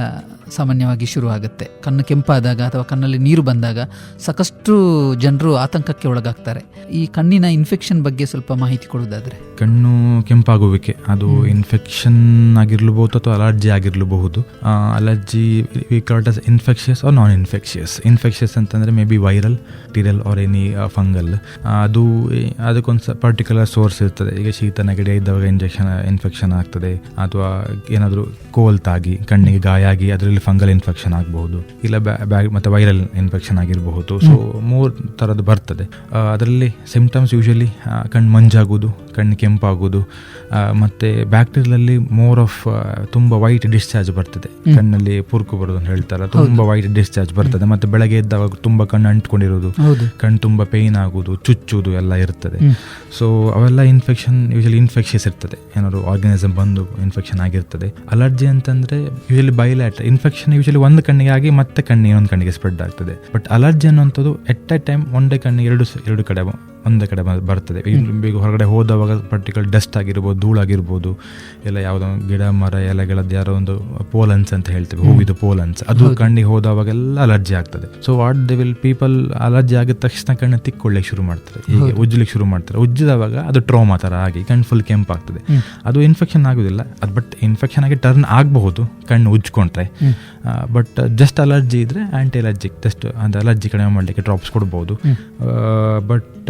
ಸಾಮಾನ್ಯವಾಗಿ ಶುರು ಆಗುತ್ತೆ ಕಣ್ಣು ಕೆಂಪಾದಾಗ ಅಥವಾ ಕಣ್ಣಲ್ಲಿ ನೀರು ಬಂದಾಗ ಸಾಕಷ್ಟು ಜನರು ಆತಂಕಕ್ಕೆ ಒಳಗಾಗ್ತಾರೆ. ಈ ಕಣ್ಣಿನ ಇನ್ಫೆಕ್ಷನ್ ಬಗ್ಗೆ ಸ್ವಲ್ಪ ಮಾಹಿತಿ ಕೊಡೋದಾದ್ರೆ ಕಣ್ಣು ಕೆಂಪಾಗುವಿಕೆ. ಅದು ಇನ್ಫೆಕ್ಷನ್ ಆಗಿರ್ಲಬಹುದು ಅಥವಾ allergy ಆಗಿರ್ಲಬಹುದು. Allergy as infectious or non infectious infectious ಅಂತಂದ್ರೆ may be viral bacterial or any fungal ಅದು ಅದಕ್ಕೊಂದು ಪರ್ಟಿಕ್ಯುಲರ್ ಸೋರ್ಸ್ ಇರ್ತದೆ. ಈಗ ಶೀತ ನೆಗಡಿ ಇದ್ದಾಗ ಇಂಜೆಕ್ಷನ್ ಇನ್ಫೆಕ್ಷನ್ ಆಗ್ತದೆ. ಅಥವಾ ಏನಾದರೂ ಕೋಲ್ ತಾಗಿ ಕಣ್ಣಿಗೆ ಗಾಯ ಆಗಿ ಅದರಲ್ಲಿ ಫಂಗಲ್ ಇನ್ಫೆಕ್ಷನ್ ಆಗಬಹುದು. ಇಲ್ಲ ಬ್ಯಾಗ್ ಮತ್ತೆ ವೈರಲ್ ಇನ್ಫೆಕ್ಷನ್ ಆಗಿರಬಹುದು. ಸೊ ಮೂರು ಥರದ್ದು ಬರ್ತದೆ. ಅದರಲ್ಲಿ ಸಿಂಪ್ಟಮ್ಸ್ ಯೂಶಲಿ ಕಣ್ಣು ಮಂಜಾಗುವುದು ಕಣ್ಣು ಕೆಂಪಾಗೋದು ಮತ್ತು ಬ್ಯಾಕ್ಟೀರಿಯಲಲ್ಲಿ ಮೋರ್ ಆಫ್ ತುಂಬ ವೈಟ್ ಡಿಸ್ಚಾರ್ಜ್ ಬರ್ತದೆ. ಕಣ್ಣಲ್ಲಿ ಪುರ್ಕು ಬರೋದು ಅಂತ ಹೇಳ್ತಾರೆ ತುಂಬ ವೈಟ್ ಡಿಸ್ಚಾರ್ಜ್ ಬರ್ತದೆ. ಮತ್ತೆ ಬೆಳಗ್ಗೆ ಎದ್ದಾಗ ತುಂಬ ಕಣ್ಣು ಅಂಟ್ಕೊಂಡಿರೋದು. ಕಣ್ಣು ತುಂಬ ಪೇಯ್ನ್ ಆಗೋದು ಚುಚ್ಚುವುದು ಎಲ್ಲ ಇರ್ತದೆ. ಸೊ ಅವೆಲ್ಲ ಇನ್ಫೆಕ್ಷನ್ ಯೂಶಲಿ ಇನ್ಫೆಕ್ಷಸ್ ಇರ್ತದೆ. ಏನಾದ್ರು ಆರ್ಗನಿಸಮ್ ಬಂದು ಇನ್ಫೆಕ್ಷನ್ ಆಗಿರ್ತದೆ. ಅಲರ್ಜಿ ಅಂತಂದ್ರೆ ಯೂಶಲಿ ಬೈಲ್ಯಾಟ್ ಇನ್ಫೆಕ್ಷನ್ ಯೂಶಲಿ ಒಂದು ಕಣ್ಣಿಗೆ ಆಗಿ ಮತ್ತೆ ಕಣ್ಣಿಗೆ ಇನ್ನೊಂದು ಕಣ್ಣಿಗೆ ಸ್ಪ್ರೆಡ್ ಆಗ್ತದೆ. ಬಟ್ ಅಲರ್ಜಿ ಅನ್ನುವಂಥದ್ದು ಎಟ್ ಎ ಟೈಮ್ ಒಂದೇ ಕಣ್ಣಿಗೆ ಎರಡು ಎರಡು ಕಡೆ ಒಂದೇ ಕಡೆ ಬರ್ತದೆ. ಬೇಗ ಈಗ ಹೊರಗಡೆ ಹೋದವಾಗ ಪರ್ಟಿಕ್ಯುಲರ್ ಡಸ್ಟ್ ಆಗಿರ್ಬೋದು ಧೂಳಾಗಿರ್ಬೋದು ಎಲ್ಲ ಯಾವುದೋ ಗಿಡ ಮರ ಎಲೆಗಳದ್ದು ಯಾರೋ ಒಂದು ಪೋಲನ್ಸ್ ಅಂತ ಹೇಳ್ತೇವೆ ಹೂವಿದು ಪೋಲನ್ಸ್. ಅದು ಕಣ್ಣಿಗೆ ಹೋದವಾಗೆಲ್ಲ ಅಲರ್ಜಿ ಆಗ್ತದೆ. So what they will people allergy ಆಗಿದ ತಕ್ಷಣ ಕಣ್ಣು ತಿಕ್ಕೊಳ್ಳಿಕ್ಕೆ ಶುರು ಮಾಡ್ತಾರೆ. ಹೀಗೆ ಉಜ್ಜಲಿಕ್ಕೆ ಶುರು ಮಾಡ್ತಾರೆ. ಉಜ್ಜಿದವಾಗ ಅದು ಟ್ರೋಮಾ ಥರ ಆಗಿ ಕಣ್ಣು ಫುಲ್ ಕೆಂಪಾಗ್ತದೆ. ಅದು ಇನ್ಫೆಕ್ಷನ್ ಆಗೋದಿಲ್ಲ. ಅದು ಬಟ್ ಇನ್ಫೆಕ್ಷನ್ ಆಗಿ ಟರ್ನ್ ಆಗಬಹುದು ಕಣ್ಣು ಉಜ್ಕೊಂಡ್ರೆ ಬಟ್ ಜಸ್ಟ್ ಅಲರ್ಜಿ ಇದ್ರೆ ಆ್ಯಂಟಿ ಅಲರ್ಜಿಕ್ ಜಸ್ಟ್ ಅದು ಅಲರ್ಜಿ ಕಡಿಮೆ ಮಾಡಲಿಕ್ಕೆ ಡ್ರಾಪ್ಸ್ ಕೊಡ್ಬೋದು. ಬಟ್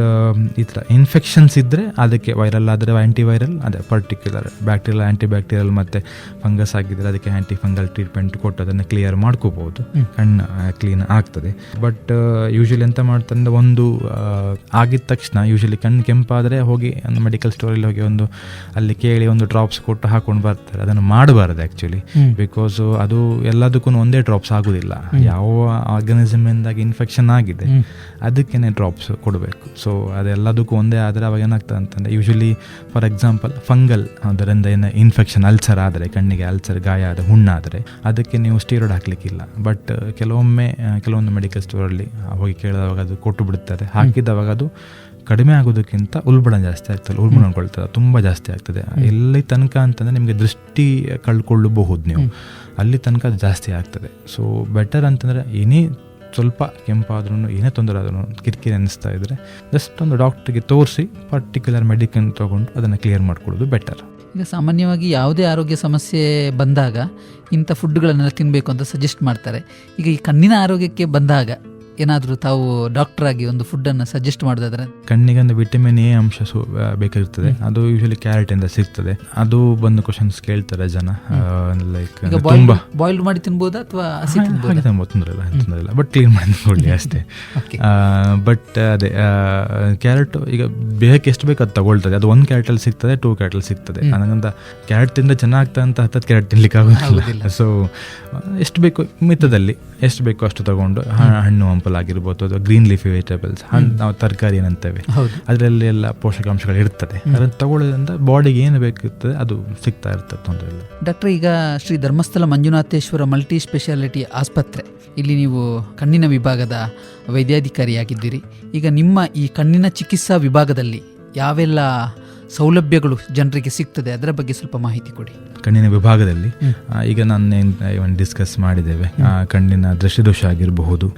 ಈ ಥರ ಇನ್ಫೆಕ್ಷನ್ಸ್ ಇದ್ದರೆ ಅದಕ್ಕೆ ವೈರಲ್ ಆದರೆ ಆ್ಯಂಟಿ ವೈರಲ್ ಅದೇ ಪರ್ಟಿಕ್ಯುಲರ್ ಬ್ಯಾಕ್ಟೀರಿಯಲ್ ಆ್ಯಂಟಿ ಬ್ಯಾಕ್ಟೀರಿಯಲ್ ಮತ್ತು ಫಂಗಸ್ ಆಗಿದ್ದರೆ ಅದಕ್ಕೆ ಆ್ಯಂಟಿ ಫಂಗಲ್ ಟ್ರೀಟ್ಮೆಂಟ್ ಕೊಟ್ಟು ಅದನ್ನು ಕ್ಲಿಯರ್ ಮಾಡ್ಕೋಬೋದು ಕಣ್ಣು ಕ್ಲೀನ್ ಆಗ್ತದೆ. ಬಟ್ ಯೂಶಲಿ ಎಂತ ಮಾಡ್ತಂದ್ರೆ ಒಂದು ಆಗಿದ ತಕ್ಷಣ ಯೂಶಲಿ ಕಣ್ಣು ಕೆಂಪಾದರೆ ಹೋಗಿ ಒಂದು ಮೆಡಿಕಲ್ ಸ್ಟೋರಲ್ಲಿ ಹೋಗಿ ಒಂದು ಅಲ್ಲಿ ಕೇಳಿ ಒಂದು ಡ್ರಾಪ್ಸ್ ಕೊಟ್ಟು ಹಾಕೊಂಡು ಬರ್ತಾರೆ. ಅದನ್ನು ಮಾಡಬಾರ್ದು ಆ್ಯಕ್ಚುಲಿ ಬಿಕಾಸ್ ಅದು ಎಲ್ಲದಕ್ಕೂ ಒಂದೇ ಡ್ರಾಪ್ಸ್ ಆಗೋದಿಲ್ಲ. ಯಾವ ಆರ್ಗನಿಸಮಿಂದಾಗಿ ಇನ್ಫೆಕ್ಷನ್ ಆಗಿದೆ ಅದಕ್ಕೇನೆ ಡ್ರಾಪ್ಸ್ ಕೊಡಬೇಕು. ಸೊ ಅದೆಲ್ಲದಕ್ಕೂ ಒಂದೇ ಆದರೆ ಅವಾಗ ಏನಾಗ್ತದೆ ಅಂತಂದರೆ ಯೂಶ್ವಲಿ ಫಾರ್ ಎಕ್ಸಾಂಪಲ್ ಫಂಗಲ್ ಅದರಿಂದ ಏನು ಇನ್ಫೆಕ್ಷನ್ ಅಲ್ಸರ್ ಆದರೆ ಕಣ್ಣಿಗೆ ಅಲ್ಸರ್ ಗಾಯ ಆದರೆ ಹುಣ್ಣಾದರೆ ಅದಕ್ಕೆ ನೀವು ಸ್ಟೀರಾಯ್ಡ್ ಹಾಕಲಿಕ್ಕಿಲ್ಲ. ಬಟ್ ಕೆಲವೊಮ್ಮೆ ಕೆಲವೊಂದು ಮೆಡಿಕಲ್ ಸ್ಟೋರಲ್ಲಿ ಹೋಗಿ ಕೇಳಿದವಾಗ ಅದು ಕೊಟ್ಟು ಬಿಡ್ತಾರೆ ಹಾಕಿದವಾಗ ಅದು ಕಡಿಮೆ ಆಗೋದಕ್ಕಿಂತ ಉಲ್ಬಣ ಜಾಸ್ತಿ ಆಗ್ತದೆ ಉಲ್ಬಣ ಕೊಳ್ತದೆ ತುಂಬ ಜಾಸ್ತಿ ಆಗ್ತದೆ. ಎಲ್ಲಿ ತನಕ ಅಂತಂದರೆ ನಿಮಗೆ ದೃಷ್ಟಿ ಕಳ್ಕೊಳ್ಳಬಹುದು ನೀವು. ಅಲ್ಲಿ ತನಕ ಅದು ಜಾಸ್ತಿ ಆಗ್ತದೆ. ಸೊ ಬೆಟರ್ ಅಂತಂದರೆ ಏನೇ ಸ್ವಲ್ಪ ಕೆಂಪಾದ್ರೂ ಏನೇ ತೊಂದರೆ ಆದ್ರೂ ಕಿರಿಕಿರಿ ಅನ್ನಿಸ್ತಾ ಇದ್ದರೆ ಜಸ್ಟ್ ಒಂದು ಡಾಕ್ಟ್ರಿಗೆ ತೋರಿಸಿ ಪರ್ಟಿಕ್ಯುಲರ್ ಮೆಡಿಕನ್ ತೊಗೊಂಡು ಅದನ್ನು ಕ್ಲಿಯರ್ ಮಾಡ್ಕೊಳ್ಳೋದು ಬೆಟರ್ ಈಗ ಸಾಮಾನ್ಯವಾಗಿ ಯಾವುದೇ ಆರೋಗ್ಯ ಸಮಸ್ಯೆ ಬಂದಾಗ ಇಂಥ ಫುಡ್ಗಳನ್ನೆಲ್ಲ ತಿನ್ನಬೇಕು ಅಂತ ಸಜೆಸ್ಟ್ ಮಾಡ್ತಾರೆ. ಈಗ ಈ ಕಣ್ಣಿನ ಆರೋಗ್ಯಕ್ಕೆ ಬಂದಾಗ ಏನಾದರೂ ತಾವು ಡಾಕ್ಟರ್ ಆಗಿ ಒಂದು ಫುಡ್ಡನ್ನು ಸಜೆಸ್ಟ್ ಮಾಡೋದಾದ್ರೆ? ಕಣ್ಣಿಗೆ ಒಂದು ವಿಟಮಿನ್ ಎ ಅಂಶ ಬೇಕಾಗಿರ್ತದೆ. ಅದು ಯೂಶಲಿ ಕ್ಯಾರೆಟಿಂದ ಸಿಗ್ತದೆ. ಅದು ಬಂದು ಕ್ವಶನ್ಸ್ ಕೇಳ್ತಾರೆ ಜನ. ಲೈಕ್ ತುಂಬಾ. ಬಾಯ್ಲ್ ಮಾಡಿ ತಿನ್ಬೋದಾ ಅಥವಾ ತೊಂದರೆ ಇಲ್ಲ ತೊಂದರೆ ಇಲ್ಲ. ಬಟ್ ಕ್ಲೀನ್ ಮಾಡಿ *laughs* ಅಷ್ಟೇ. ಬಟ್ ಅದೇ ಕ್ಯಾರೆಟ್ ಈಗ ದೇಹಕ್ಕೆ ಎಷ್ಟು ಬೇಕು ಅದು ತಗೊಳ್ತದೆ. ಅದು ಒಂದು ಕ್ಯಾರೆಟಲ್ಲಿ ಸಿಗ್ತದೆ ಟೂ ಕ್ಯಾರೆಟಲ್ಲಿ ಸಿಗ್ತದೆ. ನನಗಂತ ಕ್ಯಾರೆಟ್ ತಿಂದ ಚೆನ್ನಾಗ್ತಾ ಅಂತ ಹತ್ತತ್ತು ಕ್ಯಾರೆಟ್ ತಿನ್ಲಿಕ್ಕೆ ಆಗೋದಿಲ್ಲ. ಸೊ ಎಷ್ಟು ಬೇಕು ಮಿತದಲ್ಲಿ ಎಷ್ಟು ಬೇಕು ಅಷ್ಟು ತಗೊಂಡು ಹಣ್ಣು ಹಂಪಲ್ ಆಗಿರ್ಬೋದು ಅಥವಾ ಗ್ರೀನ್ ಲೀಫ್ ವೆಜಿಟೇಬಲ್ಸ್ ಹಣ್ಣು ನಾವು ತರಕಾರಿ ಏನಂತೇವೆ. ಅದರಲ್ಲಿ ಎಲ್ಲ ಪೋಷಕಾಂಶಗಳು ಇರ್ತದೆ. ಅದನ್ನು ತಗೊಳ್ಳೋದ್ರಿಂದ ಬಾಡಿಗೆ ಏನು ಬೇಕಿರ್ತದೆ ಅದು ಸಿಗ್ತಾ ಇರ್ತದೆ ತೊಂದರೆ ಇಲ್ಲ. ಡಾಕ್ಟರ್ ಈಗ ಶ್ರೀ ಧರ್ಮಸ್ಥಳ ಮಂಜುನಾಥೇಶ್ವರ ಮಲ್ಟಿ ಸ್ಪೆಷಾಲಿಟಿ ಆಸ್ಪತ್ರೆ. ಇಲ್ಲಿ ನೀವು ಕಣ್ಣಿನ ವಿಭಾಗದ ವೈದ್ಯಾಧಿಕಾರಿಯಾಗಿದ್ದೀರಿ. ಈಗ ನಿಮ್ಮ ಈ ಕಣ್ಣಿನ ಚಿಕಿತ್ಸಾ ವಿಭಾಗದಲ್ಲಿ ಯಾವೆಲ್ಲ ಸೌಲಭ್ಯಗಳು ಜನರಿಗೆ ಸಿಗ್ತದೆ ಅದರ ಬಗ್ಗೆ ಸ್ವಲ್ಪ ಮಾಹಿತಿ ಕೊಡಿ. ಕಣ್ಣಿನ ವಿಭಾಗದಲ್ಲಿ ಈಗ ನಾನು ಏನು ಡಿಸ್ಕಸ್ ಮಾಡಿದ್ದೇವೆ ಕಣ್ಣಿನ ದೃಷ್ಟಿದೋಷ ಆಗಿರಬಹುದು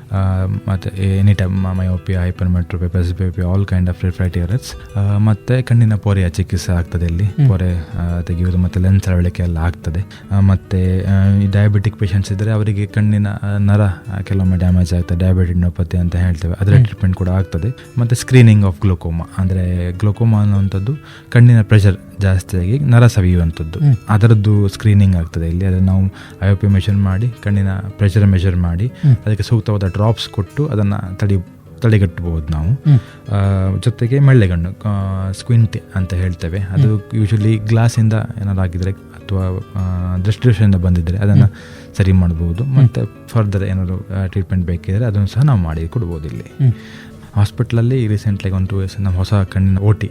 ಮತ್ತೆ any time myopia hypermetropia presbyopia all kind of refractive errors ಮತ್ತೆ ಕಣ್ಣಿನ ಪೊರೆಯ ಚಿಕಿತ್ಸೆ ಆಗ್ತದೆ ಇಲ್ಲಿ ಪೊರೆ ತೆಗೆಯುವುದು ಮತ್ತೆ ಲೆನ್ಸ್ ಅಳವಳಿಕೆ ಎಲ್ಲ ಆಗ್ತದೆ. ಮತ್ತೆ ಡಯಾಬಿಟಿಕ್ ಪೇಷಂಟ್ಸ್ ಇದ್ದರೆ ಅವರಿಗೆ ಕಣ್ಣಿನ ನರ ಕೆಲವೊಮ್ಮೆ ಡ್ಯಾಮೇಜ್ ಆಗ್ತದೆ ಡಯಾಬಿಟಿನೋಪತಿ ಅಂತ ಹೇಳ್ತೇವೆ. ಅದರ ಟ್ರೀಟ್ಮೆಂಟ್ ಕೂಡ ಆಗ್ತದೆ. ಮತ್ತೆ ಸ್ಕ್ರೀನಿಂಗ್ ಆಫ್ ಗ್ಲೋಕೋಮಾ ಅಂದರೆ ಗ್ಲೋಕೋಮಾ ಅನ್ನುವಂಥದ್ದು ಕಣ್ಣಿನ ಪ್ರೆಷರ್ ಜಾಸ್ತಿಯಾಗಿ ನರ ಸವಿಯುವಂಥದ್ದು. ಅದರದ್ದು ಸ್ಕ್ರೀನಿಂಗ್ ಆಗ್ತದೆ ಇಲ್ಲಿ. ಅದನ್ನು ನಾವು ಐಒಪಿ ಮೆಷರ್ ಮಾಡಿ ಕಣ್ಣಿನ ಪ್ರೆಷರ್ ಮೆಷರ್ ಮಾಡಿ ಅದಕ್ಕೆ ಸೂಕ್ತವಾದ ಡ್ರಾಪ್ಸ್ ಕೊಟ್ಟು ಅದನ್ನು ತಡಿ ತಡೆಗಟ್ಟಬಹುದು ನಾವು. ಜೊತೆಗೆ ಮಳ್ಳೆಗಣ್ಣು ಸ್ಕ್ವಿಂಟ್ ಅಂತ ಹೇಳ್ತೇವೆ. ಅದು ಯೂಶಲಿ ಗ್ಲಾಸಿಂದ ಏನಾದ್ರು ಆಗಿದ್ರೆ ಅಥವಾ ದೃಷ್ಟಿದೋಷದಿಂದ ಬಂದಿದ್ದರೆ ಅದನ್ನು ಸರಿ ಮಾಡ್ಬೋದು ಮತ್ತು ಫರ್ದರ್ ಏನಾದ್ರು ಟ್ರೀಟ್ಮೆಂಟ್ ಬೇಕಿದ್ರೆ ಅದನ್ನು ಸಹ ನಾವು ಮಾಡಿ ಕೊಡ್ಬೋದು ಇಲ್ಲಿ. ಹಾಸ್ಪಿಟ್ಲಲ್ಲಿ ರೀಸೆಂಟ್ಲಾಗಿ ಒಂದು ನಮ್ಮ ಹೊಸ ಕಣ್ಣಿನ ಓ ಟಿ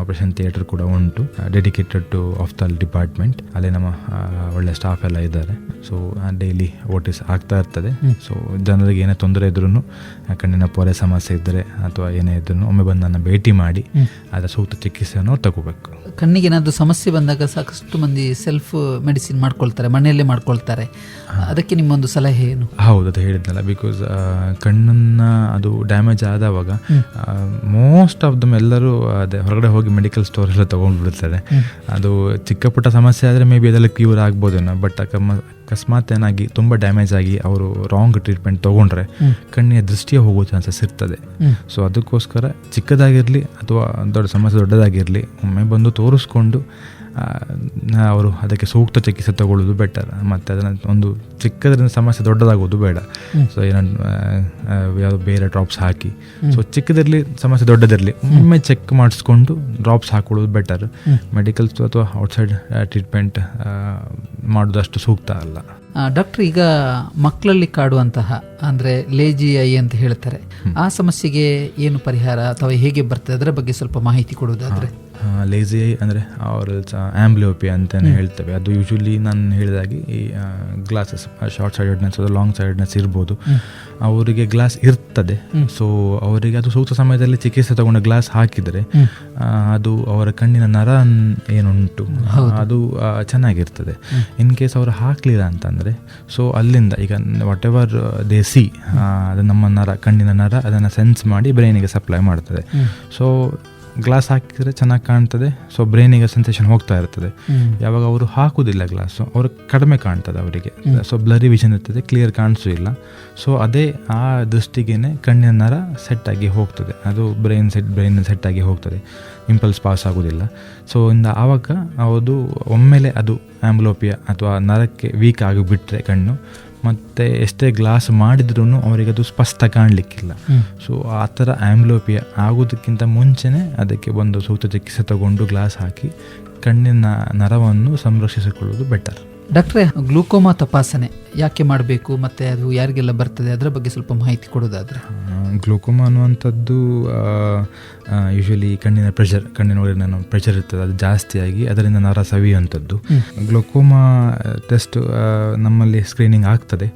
ಆಪರೇಷನ್ ಥಿಯೇಟರ್ ಕೂಡ ಉಂಟು. ಡೆಡಿಕೇಟೆಡ್ ಟು ಆಫ್ತಲ್ ಡಿಪಾರ್ಟ್ಮೆಂಟ್ ಅಲ್ಲಿ ನಮ್ಮ ಒಳ್ಳೆ ಸ್ಟಾಫ್ ಎಲ್ಲ ಇದ್ದಾರೆ. ಸೊ ಡೈಲಿ ಓಟಿಸ್ ಆಗ್ತಾ ಇರ್ತದೆ. ಸೊ ಜನರಿಗೆ ಏನೇ ತೊಂದರೆ ಇದ್ರೂ ಕಣ್ಣಿನ ಪೊರೆ ಸಮಸ್ಯೆ ಇದ್ದರೆ ಅಥವಾ ಏನೇ ಇದ್ರೂ ಒಮ್ಮೆ ಬಂದು ನನ್ನ ಭೇಟಿ ಮಾಡಿ ಅದರ ಸೂಕ್ತ ಚಿಕಿತ್ಸೆಯನ್ನು ತಗೋಬೇಕು. ಕಣ್ಣಿಗೆ ಏನಾದರೂ ಸಮಸ್ಯೆ ಬಂದಾಗ ಸಾಕಷ್ಟು ಮಂದಿ ಸೆಲ್ಫ್ ಮೆಡಿಸಿನ್ ಮಾಡ್ಕೊಳ್ತಾರೆ ಮನೆಯಲ್ಲೇ ಮಾಡ್ಕೊಳ್ತಾರೆ. ಅದಕ್ಕೆ ನಿಮ್ಮೊಂದು ಸಲಹೆ ಏನು? ಹೌದು ಅದು ಹೇಳಿದ್ನಲ್ಲ ಬಿಕಾಸ್ ಕಣ್ಣನ್ನು ಅದು ಡ್ಯಾಮೇಜ್ ಆದವಾಗ ಮೋಸ್ಟ್ ಆಫ್ ದಮ್ ಎಲ್ಲರೂ ಅದೇ ಹೊರಗಡೆ ಹೋಗಿ ಮೆಡಿಕಲ್ ಸ್ಟೋರ್ ಎಲ್ಲ ತೊಗೊಂಡ್ಬಿಡ್ತಾರೆ. ಅದು ಚಿಕ್ಕ ಪುಟ್ಟ ಸಮಸ್ಯೆ ಆದರೆ ಮೇ ಬಿ ಅದೆಲ್ಲ ಕ್ಯೂರ್ ಆಗ್ಬೋದೇನೋ ಬಟ್ ಅಕಸ್ಮಾತ್ ಏನಾಗಿ ತುಂಬ ಡ್ಯಾಮೇಜ್ ಆಗಿ ಅವರು ರಾಂಗ್ ಟ್ರೀಟ್ಮೆಂಟ್ ತೊಗೊಂಡ್ರೆ ಕಣ್ಣಿನ ದೃಷ್ಟಿಯ ಹೋಗೋ ಚಾನ್ಸಸ್ ಇರ್ತದೆ ಸೊ ಅದಕ್ಕೋಸ್ಕರ ಚಿಕ್ಕದಾಗಿರಲಿ ಅಥವಾ ದೊಡ್ಡ ಸಮಸ್ಯೆ ದೊಡ್ಡದಾಗಿರಲಿ ಒಮ್ಮೆ ಬಂದು ತೋರಿಸ್ಕೊಂಡು ಅವರು ಅದಕ್ಕೆ ಸೂಕ್ತ ಚಿಕಿತ್ಸೆ ತಗೊಳ್ಳೋದು ಬೆಟರ್ ಮತ್ತು ಅದನ್ನು ಒಂದು ಚಿಕ್ಕದ್ರಿಂದ ಸಮಸ್ಯೆ ದೊಡ್ಡದಾಗೋದು ಬೇಡ. ಸೊ ಏನೋ ಯಾವುದು ಬೇರೆ ಡ್ರಾಪ್ಸ್ ಹಾಕಿ. ಸೊ ಚಿಕ್ಕದಿರಲಿ ಸಮಸ್ಯೆ ದೊಡ್ಡದಿರಲಿ ಒಮ್ಮೆ ಚೆಕ್ ಮಾಡಿಸ್ಕೊಂಡು ಡ್ರಾಪ್ಸ್ ಹಾಕೊಳ್ಳೋದು ಬೆಟರ್ ಮೆಡಿಕಲ್ಸ್ ಅಥವಾ ಔಟ್ಸೈಡ್ ಟ್ರೀಟ್ಮೆಂಟ್ ಮಾಡೋದಷ್ಟು ಸೂಕ್ತ ಅಲ್ಲ. ಡಾಕ್ಟರ್ ಈಗ ಮಕ್ಕಳಲ್ಲಿ ಕಾಡುವಂತಹ ಅಂದರೆ ಲೇಜಿ ಐ ಅಂತ ಹೇಳ್ತಾರೆ. ಆ ಸಮಸ್ಯೆಗೆ ಏನು ಪರಿಹಾರ ಅಥವಾ ಹೇಗೆ ಬರ್ತದೆ? ಅದರ ಬಗ್ಗೆ ಸ್ವಲ್ಪ ಮಾಹಿತಿ ಕೊಡುವುದಾದ್ರೆ. ಲೇಸಿ ಅಂದರೆ ಅವರ ಆಂಬ್ಲಿಯೋಪಿ ಅಂತಲೇ ಹೇಳ್ತೇವೆ. ಅದು ಯೂಶ್ವಲಿ ನಾನು ಹೇಳಿದಾಗಿ ಈ ಗ್ಲಾಸಸ್ ಶಾರ್ಟ್ ಸೈಡೆಡ್ನೆಸ್ ಅದು ಲಾಂಗ್ ಸೈಡೆಡ್ನೆಸ್ ಇರ್ಬೋದು. ಅವರಿಗೆ ಗ್ಲಾಸ್ ಇರ್ತದೆ. ಸೊ ಅವರಿಗೆ ಅದು ಸೂಕ್ತ ಸಮಯದಲ್ಲಿ ಚಿಕಿತ್ಸೆ ತಗೊಂಡು ಗ್ಲಾಸ್ ಹಾಕಿದರೆ ಅದು ಅವರ ಕಣ್ಣಿನ ನರ ಏನುಂಟು ಅದು ಚೆನ್ನಾಗಿರ್ತದೆ. ಇನ್ ಕೇಸ್ ಅವರು ಹಾಕಲಿಲ್ಲ ಅಂತಂದರೆ ಸೊ ಅಲ್ಲಿಂದ ಈಗ ವಾಟ್ ಎವರ್ ದೇ ಸಿ ಅದು ನಮ್ಮ ನರ ಕಣ್ಣಿನ ನರ ಅದನ್ನು ಸೆನ್ಸ್ ಮಾಡಿ ಬ್ರೈನಿಗೆ ಸಪ್ಲೈ ಮಾಡ್ತದೆ. ಸೊ ಗ್ಲಾಸ್ ಹಾಕಿದರೆ ಚೆನ್ನಾಗಿ ಕಾಣ್ತದೆ. ಸೊ ಬ್ರೈನಿಗೆ ಸೆನ್ಸೇಷನ್ ಹೋಗ್ತಾ ಇರ್ತದೆ. ಯಾವಾಗ ಅವರು ಹಾಕುವುದಿಲ್ಲ ಗ್ಲಾಸು ಅವರು ಕಡಿಮೆ ಕಾಣ್ತದೆ ಅವರಿಗೆ. ಸೊ ಬ್ಲರಿ ವಿಷನ್ ಇರ್ತದೆ ಕ್ಲಿಯರ್ ಕಾಣಿಸೂ ಇಲ್ಲ. ಸೊ ಅದೇ ಆ ದೃಷ್ಟಿಗೇನೆ ಕಣ್ಣಿನ ನರ ಸೆಟ್ ಆಗಿ ಹೋಗ್ತದೆ. ಅದು ಬ್ರೈನ್ ಸೆಟ್ ಬ್ರೈನ್ ಸೆಟ್ ಆಗಿ ಹೋಗ್ತದೆ. ಇಂಪಲ್ಸ್ ಪಾಸ್ ಆಗೋದಿಲ್ಲ. ಸೊ ಇಂದ ಆವಾಗ ಅದು ಒಮ್ಮೆಲೆ ಅದು ಆಂಬ್ಲೋಪಿಯಾ ಅಥವಾ ನರಕ್ಕೆ ವೀಕ್ ಆಗಿಬಿಟ್ರೆ ಕಣ್ಣು ಮತ್ತು ಎಷ್ಟೇ ಗ್ಲಾಸ್ ಮಾಡಿದ್ರೂ ಅವರಿಗೆ ಅದು ಸ್ಪಷ್ಟ ಕಾಣಲಿಕ್ಕಿಲ್ಲ. ಸೊ ಆ ಥರ ಆಂಬ್ಲೋಪಿಯಾ ಆಗೋದಕ್ಕಿಂತ ಮುಂಚೆನೇ ಅದಕ್ಕೆ ಒಂದು ಸೂಕ್ತ ಚಿಕಿತ್ಸೆ ತಗೊಂಡು ಗ್ಲಾಸ್ ಹಾಕಿ ಕಣ್ಣಿನ ನರವನ್ನು ಸಂರಕ್ಷಿಸಿಕೊಳ್ಳೋದು ಬೆಟರ್. ಡಾಕ್ಟ್ರೆ ಗ್ಲೂಕೋಮಾ ತಪಾಸಣೆ ಯಾಕೆ ಮಾಡಬೇಕು? ಮತ್ತೆ ಅದು ಯಾರಿಗೆಲ್ಲ ಬರ್ತದೆ? ಅದರ ಬಗ್ಗೆ ಸ್ವಲ್ಪ ಮಾಹಿತಿ ಕೊಡೋದಾದ್ರೆ. ಗ್ಲೂಕೋಮಾ ಅನ್ನುವಂಥದ್ದು ಯೂಶಲಿ ಕಣ್ಣಿನ ಪ್ರೆಷರ್ ಕಣ್ಣಿನ ಒಳಗಿನ ಪ್ರೆಷರ್ ಇರ್ತದೆ. ಅದು ಜಾಸ್ತಿಯಾಗಿ ಅದರಿಂದ ನರ ಸವಿಯುವಂಥದ್ದು. ಗ್ಲೋಕೋಮಾ ಟೆಸ್ಟ್ ನಮ್ಮಲ್ಲಿ ಸ್ಕ್ರೀನಿಂಗ್ ಆಗ್ತದೆ.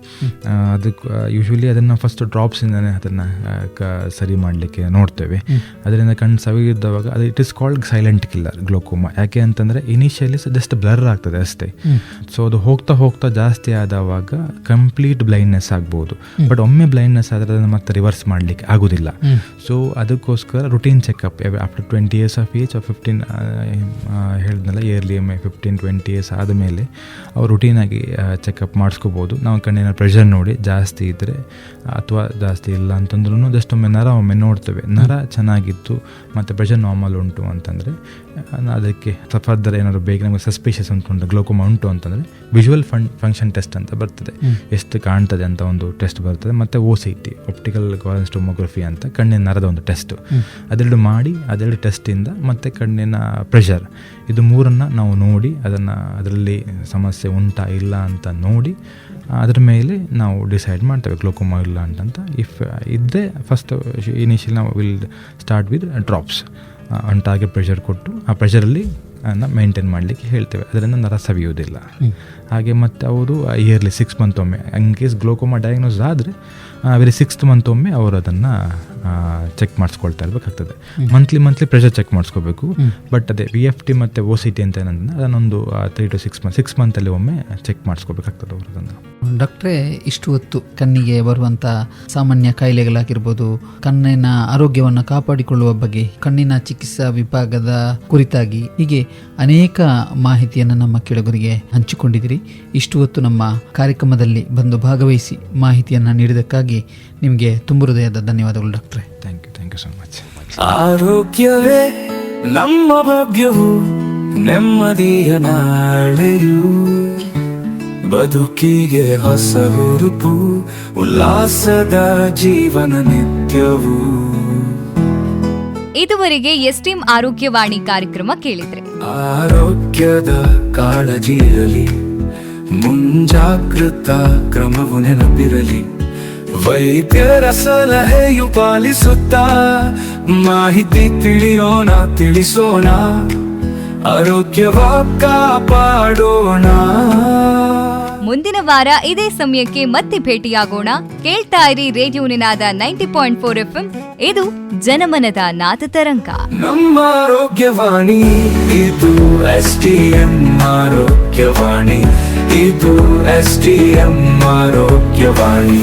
ಅದಕ್ಕೆ ಯೂಶ್ವಲಿ ಅದನ್ನು ಫಸ್ಟ್ ಡ್ರಾಪ್ಸಿಂದನೇ ಅದನ್ನು ಸರಿ ಮಾಡಲಿಕ್ಕೆ ನೋಡ್ತೇವೆ. ಅದರಿಂದ ಕಣ್ಣು ಸವಿಯಿದ್ದವಾಗ ಅದು it is called silent killer glaucoma. ಯಾಕೆ ಅಂತಂದರೆ ಇನಿಷಿಯಲಿ ಜಸ್ಟ್ ಬ್ಲರ್ ಆಗ್ತದೆ ಅಷ್ಟೇ. ಸೊ ಅದು ಹೋಗ್ತಾ ಹೋಗ್ತಾ ಜಾಸ್ತಿ ಆದವಾಗ ಕಂಪ್ಲೀಟ್ ಬ್ಲೈಂಡ್ನೆಸ್ ಆಗ್ಬೋದು. ಬಟ್ ಒಮ್ಮೆ ಬ್ಲೈಂಡ್ನೆಸ್ ಆದರೆ ಅದನ್ನು ಮತ್ತೆ ರಿವರ್ಸ್ ಮಾಡಲಿಕ್ಕೆ ಆಗೋದಿಲ್ಲ. ಸೊ ಅದಕ್ಕೋಸ್ಕರ routine checkup after twenty years of age fifteen ಹೇಳಿದ್ನಲ್ಲ ಇಯರ್ಲಿ ಒಮ್ಮೆ ಫಿಫ್ಟೀನ್ ಟ್ವೆಂಟಿ ಇಯರ್ಸ್ ಆದಮೇಲೆ ಅವ್ರು ರುಟೀನಾಗಿ ಚೆಕಪ್ ಮಾಡಿಸ್ಕೋಬೋದು. ನಾವು ಕಣ್ಣಿನ ಪ್ರೆಷರ್ ನೋಡಿ ಜಾಸ್ತಿ ಇದ್ದರೆ ಅಥವಾ ಜಾಸ್ತಿ ಇಲ್ಲ ಅಂತಂದ್ರೂ ಜಸ್ಟ್ ಒಮ್ಮೆ ನರ ಒಮ್ಮೆ ನೋಡ್ತೇವೆ. ನರ ಚೆನ್ನಾಗಿತ್ತು ಮತ್ತು ಪ್ರೆಷರ್ ನಾರ್ಮಲ್ ಉಂಟು ಅಂತಂದರೆ ಅದಕ್ಕೆ ಫರ್ದರ್ ಏನಾದ್ರು ಬೇಕು ನಮಗೆ ಸಸ್ಪಿಷಿಯಸ್ ಉಂಟು ಗ್ಲೋಕೋಮಾ ಉಂಟು ಅಂತಂದರೆ ವಿಜುವಲ್ ಫನ್ ಫಂಕ್ಷನ್ ಟೆಸ್ಟ್ ಅಂತ ಬರ್ತದೆ. ಎಷ್ಟು ಕಾಣ್ತದೆ ಅಂತ ಒಂದು ಟೆಸ್ಟ್ ಬರ್ತದೆ ಮತ್ತು O C T optical tomography ಅಂತ ಕಣ್ಣಿನ ನರದ ಒಂದು ಟೆಸ್ಟ್ ಅದೆರಡು ಮಾಡಿ ಅದೆರಡು ಟೆಸ್ಟಿಂದ ಮತ್ತು ಕಣ್ಣಿನ ಪ್ರೆಷರ್ ಇದು ಮೂರನ್ನು ನಾವು ನೋಡಿ ಅದನ್ನು ಅದರಲ್ಲಿ ಸಮಸ್ಯೆ ಉಂಟಾ ಇಲ್ಲ ಅಂತ ನೋಡಿ ಅದ್ರ ಮೇಲೆ ನಾವು ಡಿಸೈಡ್ ಮಾಡ್ತೇವೆ ಗ್ಲೋಕೋಮಾ ಇಲ್ಲ ಅಂತಂತ. ಇಫ್ ಇದ್ದರೆ ಫಸ್ಟ್ ಇನಿಷಿಯಲ್ ನಾವು will start with drops on target pressure ಕೊಟ್ಟು ಆ ಪ್ರೆಷರಲ್ಲಿ ಮೇಂಟೈನ್ ಮಾಡಲಿಕ್ಕೆ ಹೇಳ್ತೇವೆ. ಅದರಿಂದ ನರ ಸವಿಯೋದಿಲ್ಲ ಹಾಗೆ ಮತ್ತು ಅವರು ಇಯರ್ಲಿ ಸಿಕ್ಸ್ ಮಂತ್ ಒಮ್ಮೆ. ಇನ್ ಕೇಸ್ ಗ್ಲೋಕೋಮಾ ಡಯಾಗ್ನೋಸ್ ಆದರೆ ವೆರಿ ಸಿಕ್ಸ್ತ್ ಮಂತ್ ಒಮ್ಮೆ ಅವರು ಅದನ್ನು ಚೆಕ್ ಮಾಡಿಸ್ಕೊಳ್ತಾ ಇರಬೇಕಾಗ್ತದೆ. ಮಂತ್ಲಿ ಮಂತ್ಲಿ ಪ್ರೆಷರ್ ಚೆಕ್ ಮಾಡಿಸ್ಕೋಬೇಕು. ಬಟ್ ಅದೇ ವಿ ಎಫ್ ಟಿ ಮತ್ತು ಓ ಸಿ ಟಿ ಅಂತ ಏನಂದ್ರೆ ಅದನ್ನೊಂದು three to six month six ಮಂತಲ್ಲಿ ಒಮ್ಮೆ ಚೆಕ್ ಮಾಡಿಸ್ಕೋಬೇಕಾಗ್ತದೆ ಅವರು ಅದನ್ನು. ಡಾಕ್ಟ್ರೆ ಇಷ್ಟು ಹೊತ್ತು ಕಣ್ಣಿಗೆ ಬರುವಂಥ ಸಾಮಾನ್ಯ ಕಾಯಿಲೆಗಳಾಗಿರ್ಬೋದು ಕಣ್ಣಿನ ಆರೋಗ್ಯವನ್ನು ಕಾಪಾಡಿಕೊಳ್ಳುವ ಬಗ್ಗೆ ಕಣ್ಣಿನ ಚಿಕಿತ್ಸಾ ವಿಭಾಗದ ಕುರಿತಾಗಿ ಹೀಗೆ ಅನೇಕ ಮಾಹಿತಿಯನ್ನು ನಮ್ಮ ಕೆಳಗರಿಗೆ ಹಂಚಿಕೊಂಡಿದ್ದೀರಿ. ಇಷ್ಟು ಹೊತ್ತು ನಮ್ಮ ಕಾರ್ಯಕ್ರಮದಲ್ಲಿ ಬಂದು ಭಾಗವಹಿಸಿ ಮಾಹಿತಿಯನ್ನು ನೀಡಿದ್ದಕ್ಕಾಗಿ ನಿಮಗೆ ತುಂಬ ಹೃದಯದ ಧನ್ಯವಾದಗಳು ಡಾಕ್ಟ್ರೆ. Thank you thank you so much ಆರೋಗ್ಯವೇ ನಮ್ಮ ಭಾಗ್ಯವು ನೆಮ್ಮದಿಯ ನಾಳೆಯು. ಬದುಕಿಗೆ ಹೊಸ ಹುರುಪು ಉಲ್ಲಾಸದ ಜೀವನ ನಿತ್ಯವು. ಇದುವರೆಗೆ ಎಸ್ಟಿಂ ಆರೋಗ್ಯವಾಣಿ ಕಾರ್ಯಕ್ರಮ ಕೇಳಿದ್ರೆ. ಆರೋಗ್ಯದ ಕಾಳಜಿ ಇರಲಿ ಮುಂಜಾಗ್ರತಾ ಕ್ರಮವು ನೆನಪಿರಲಿ. ವೈದ್ಯರ ಸಲಹೆಯು ಪಾಲಿಸುತ್ತಾ ಮಾಹಿತಿ ತಿಳಿಯೋಣ ತಿಳಿಸೋಣ ಆರೋಗ್ಯವ ಕಾಪಾಡೋಣ ಮುಂದಿನ ವಾರ ಇದೇ ಸಮಯಕ್ಕೆ ಮತ್ತೆ ಭೇಟಿಯಾಗೋಣ. ಕೇಳ್ತಾ ಇರಿ radio Ninada ninety point four F ಇದು ಜನಮನದ ನಾದ ತರಂಗ. ನಮ್ಮ ಆರೋಗ್ಯವಾಣಿ ಇದು ಎಸ್ ಟಿ ಎಂ ಆರೋಗ್ಯವಾಣಿ. ಇದು ಎಸ್ ಟಿ ಎಂ ಆರೋಗ್ಯವಾಣಿ.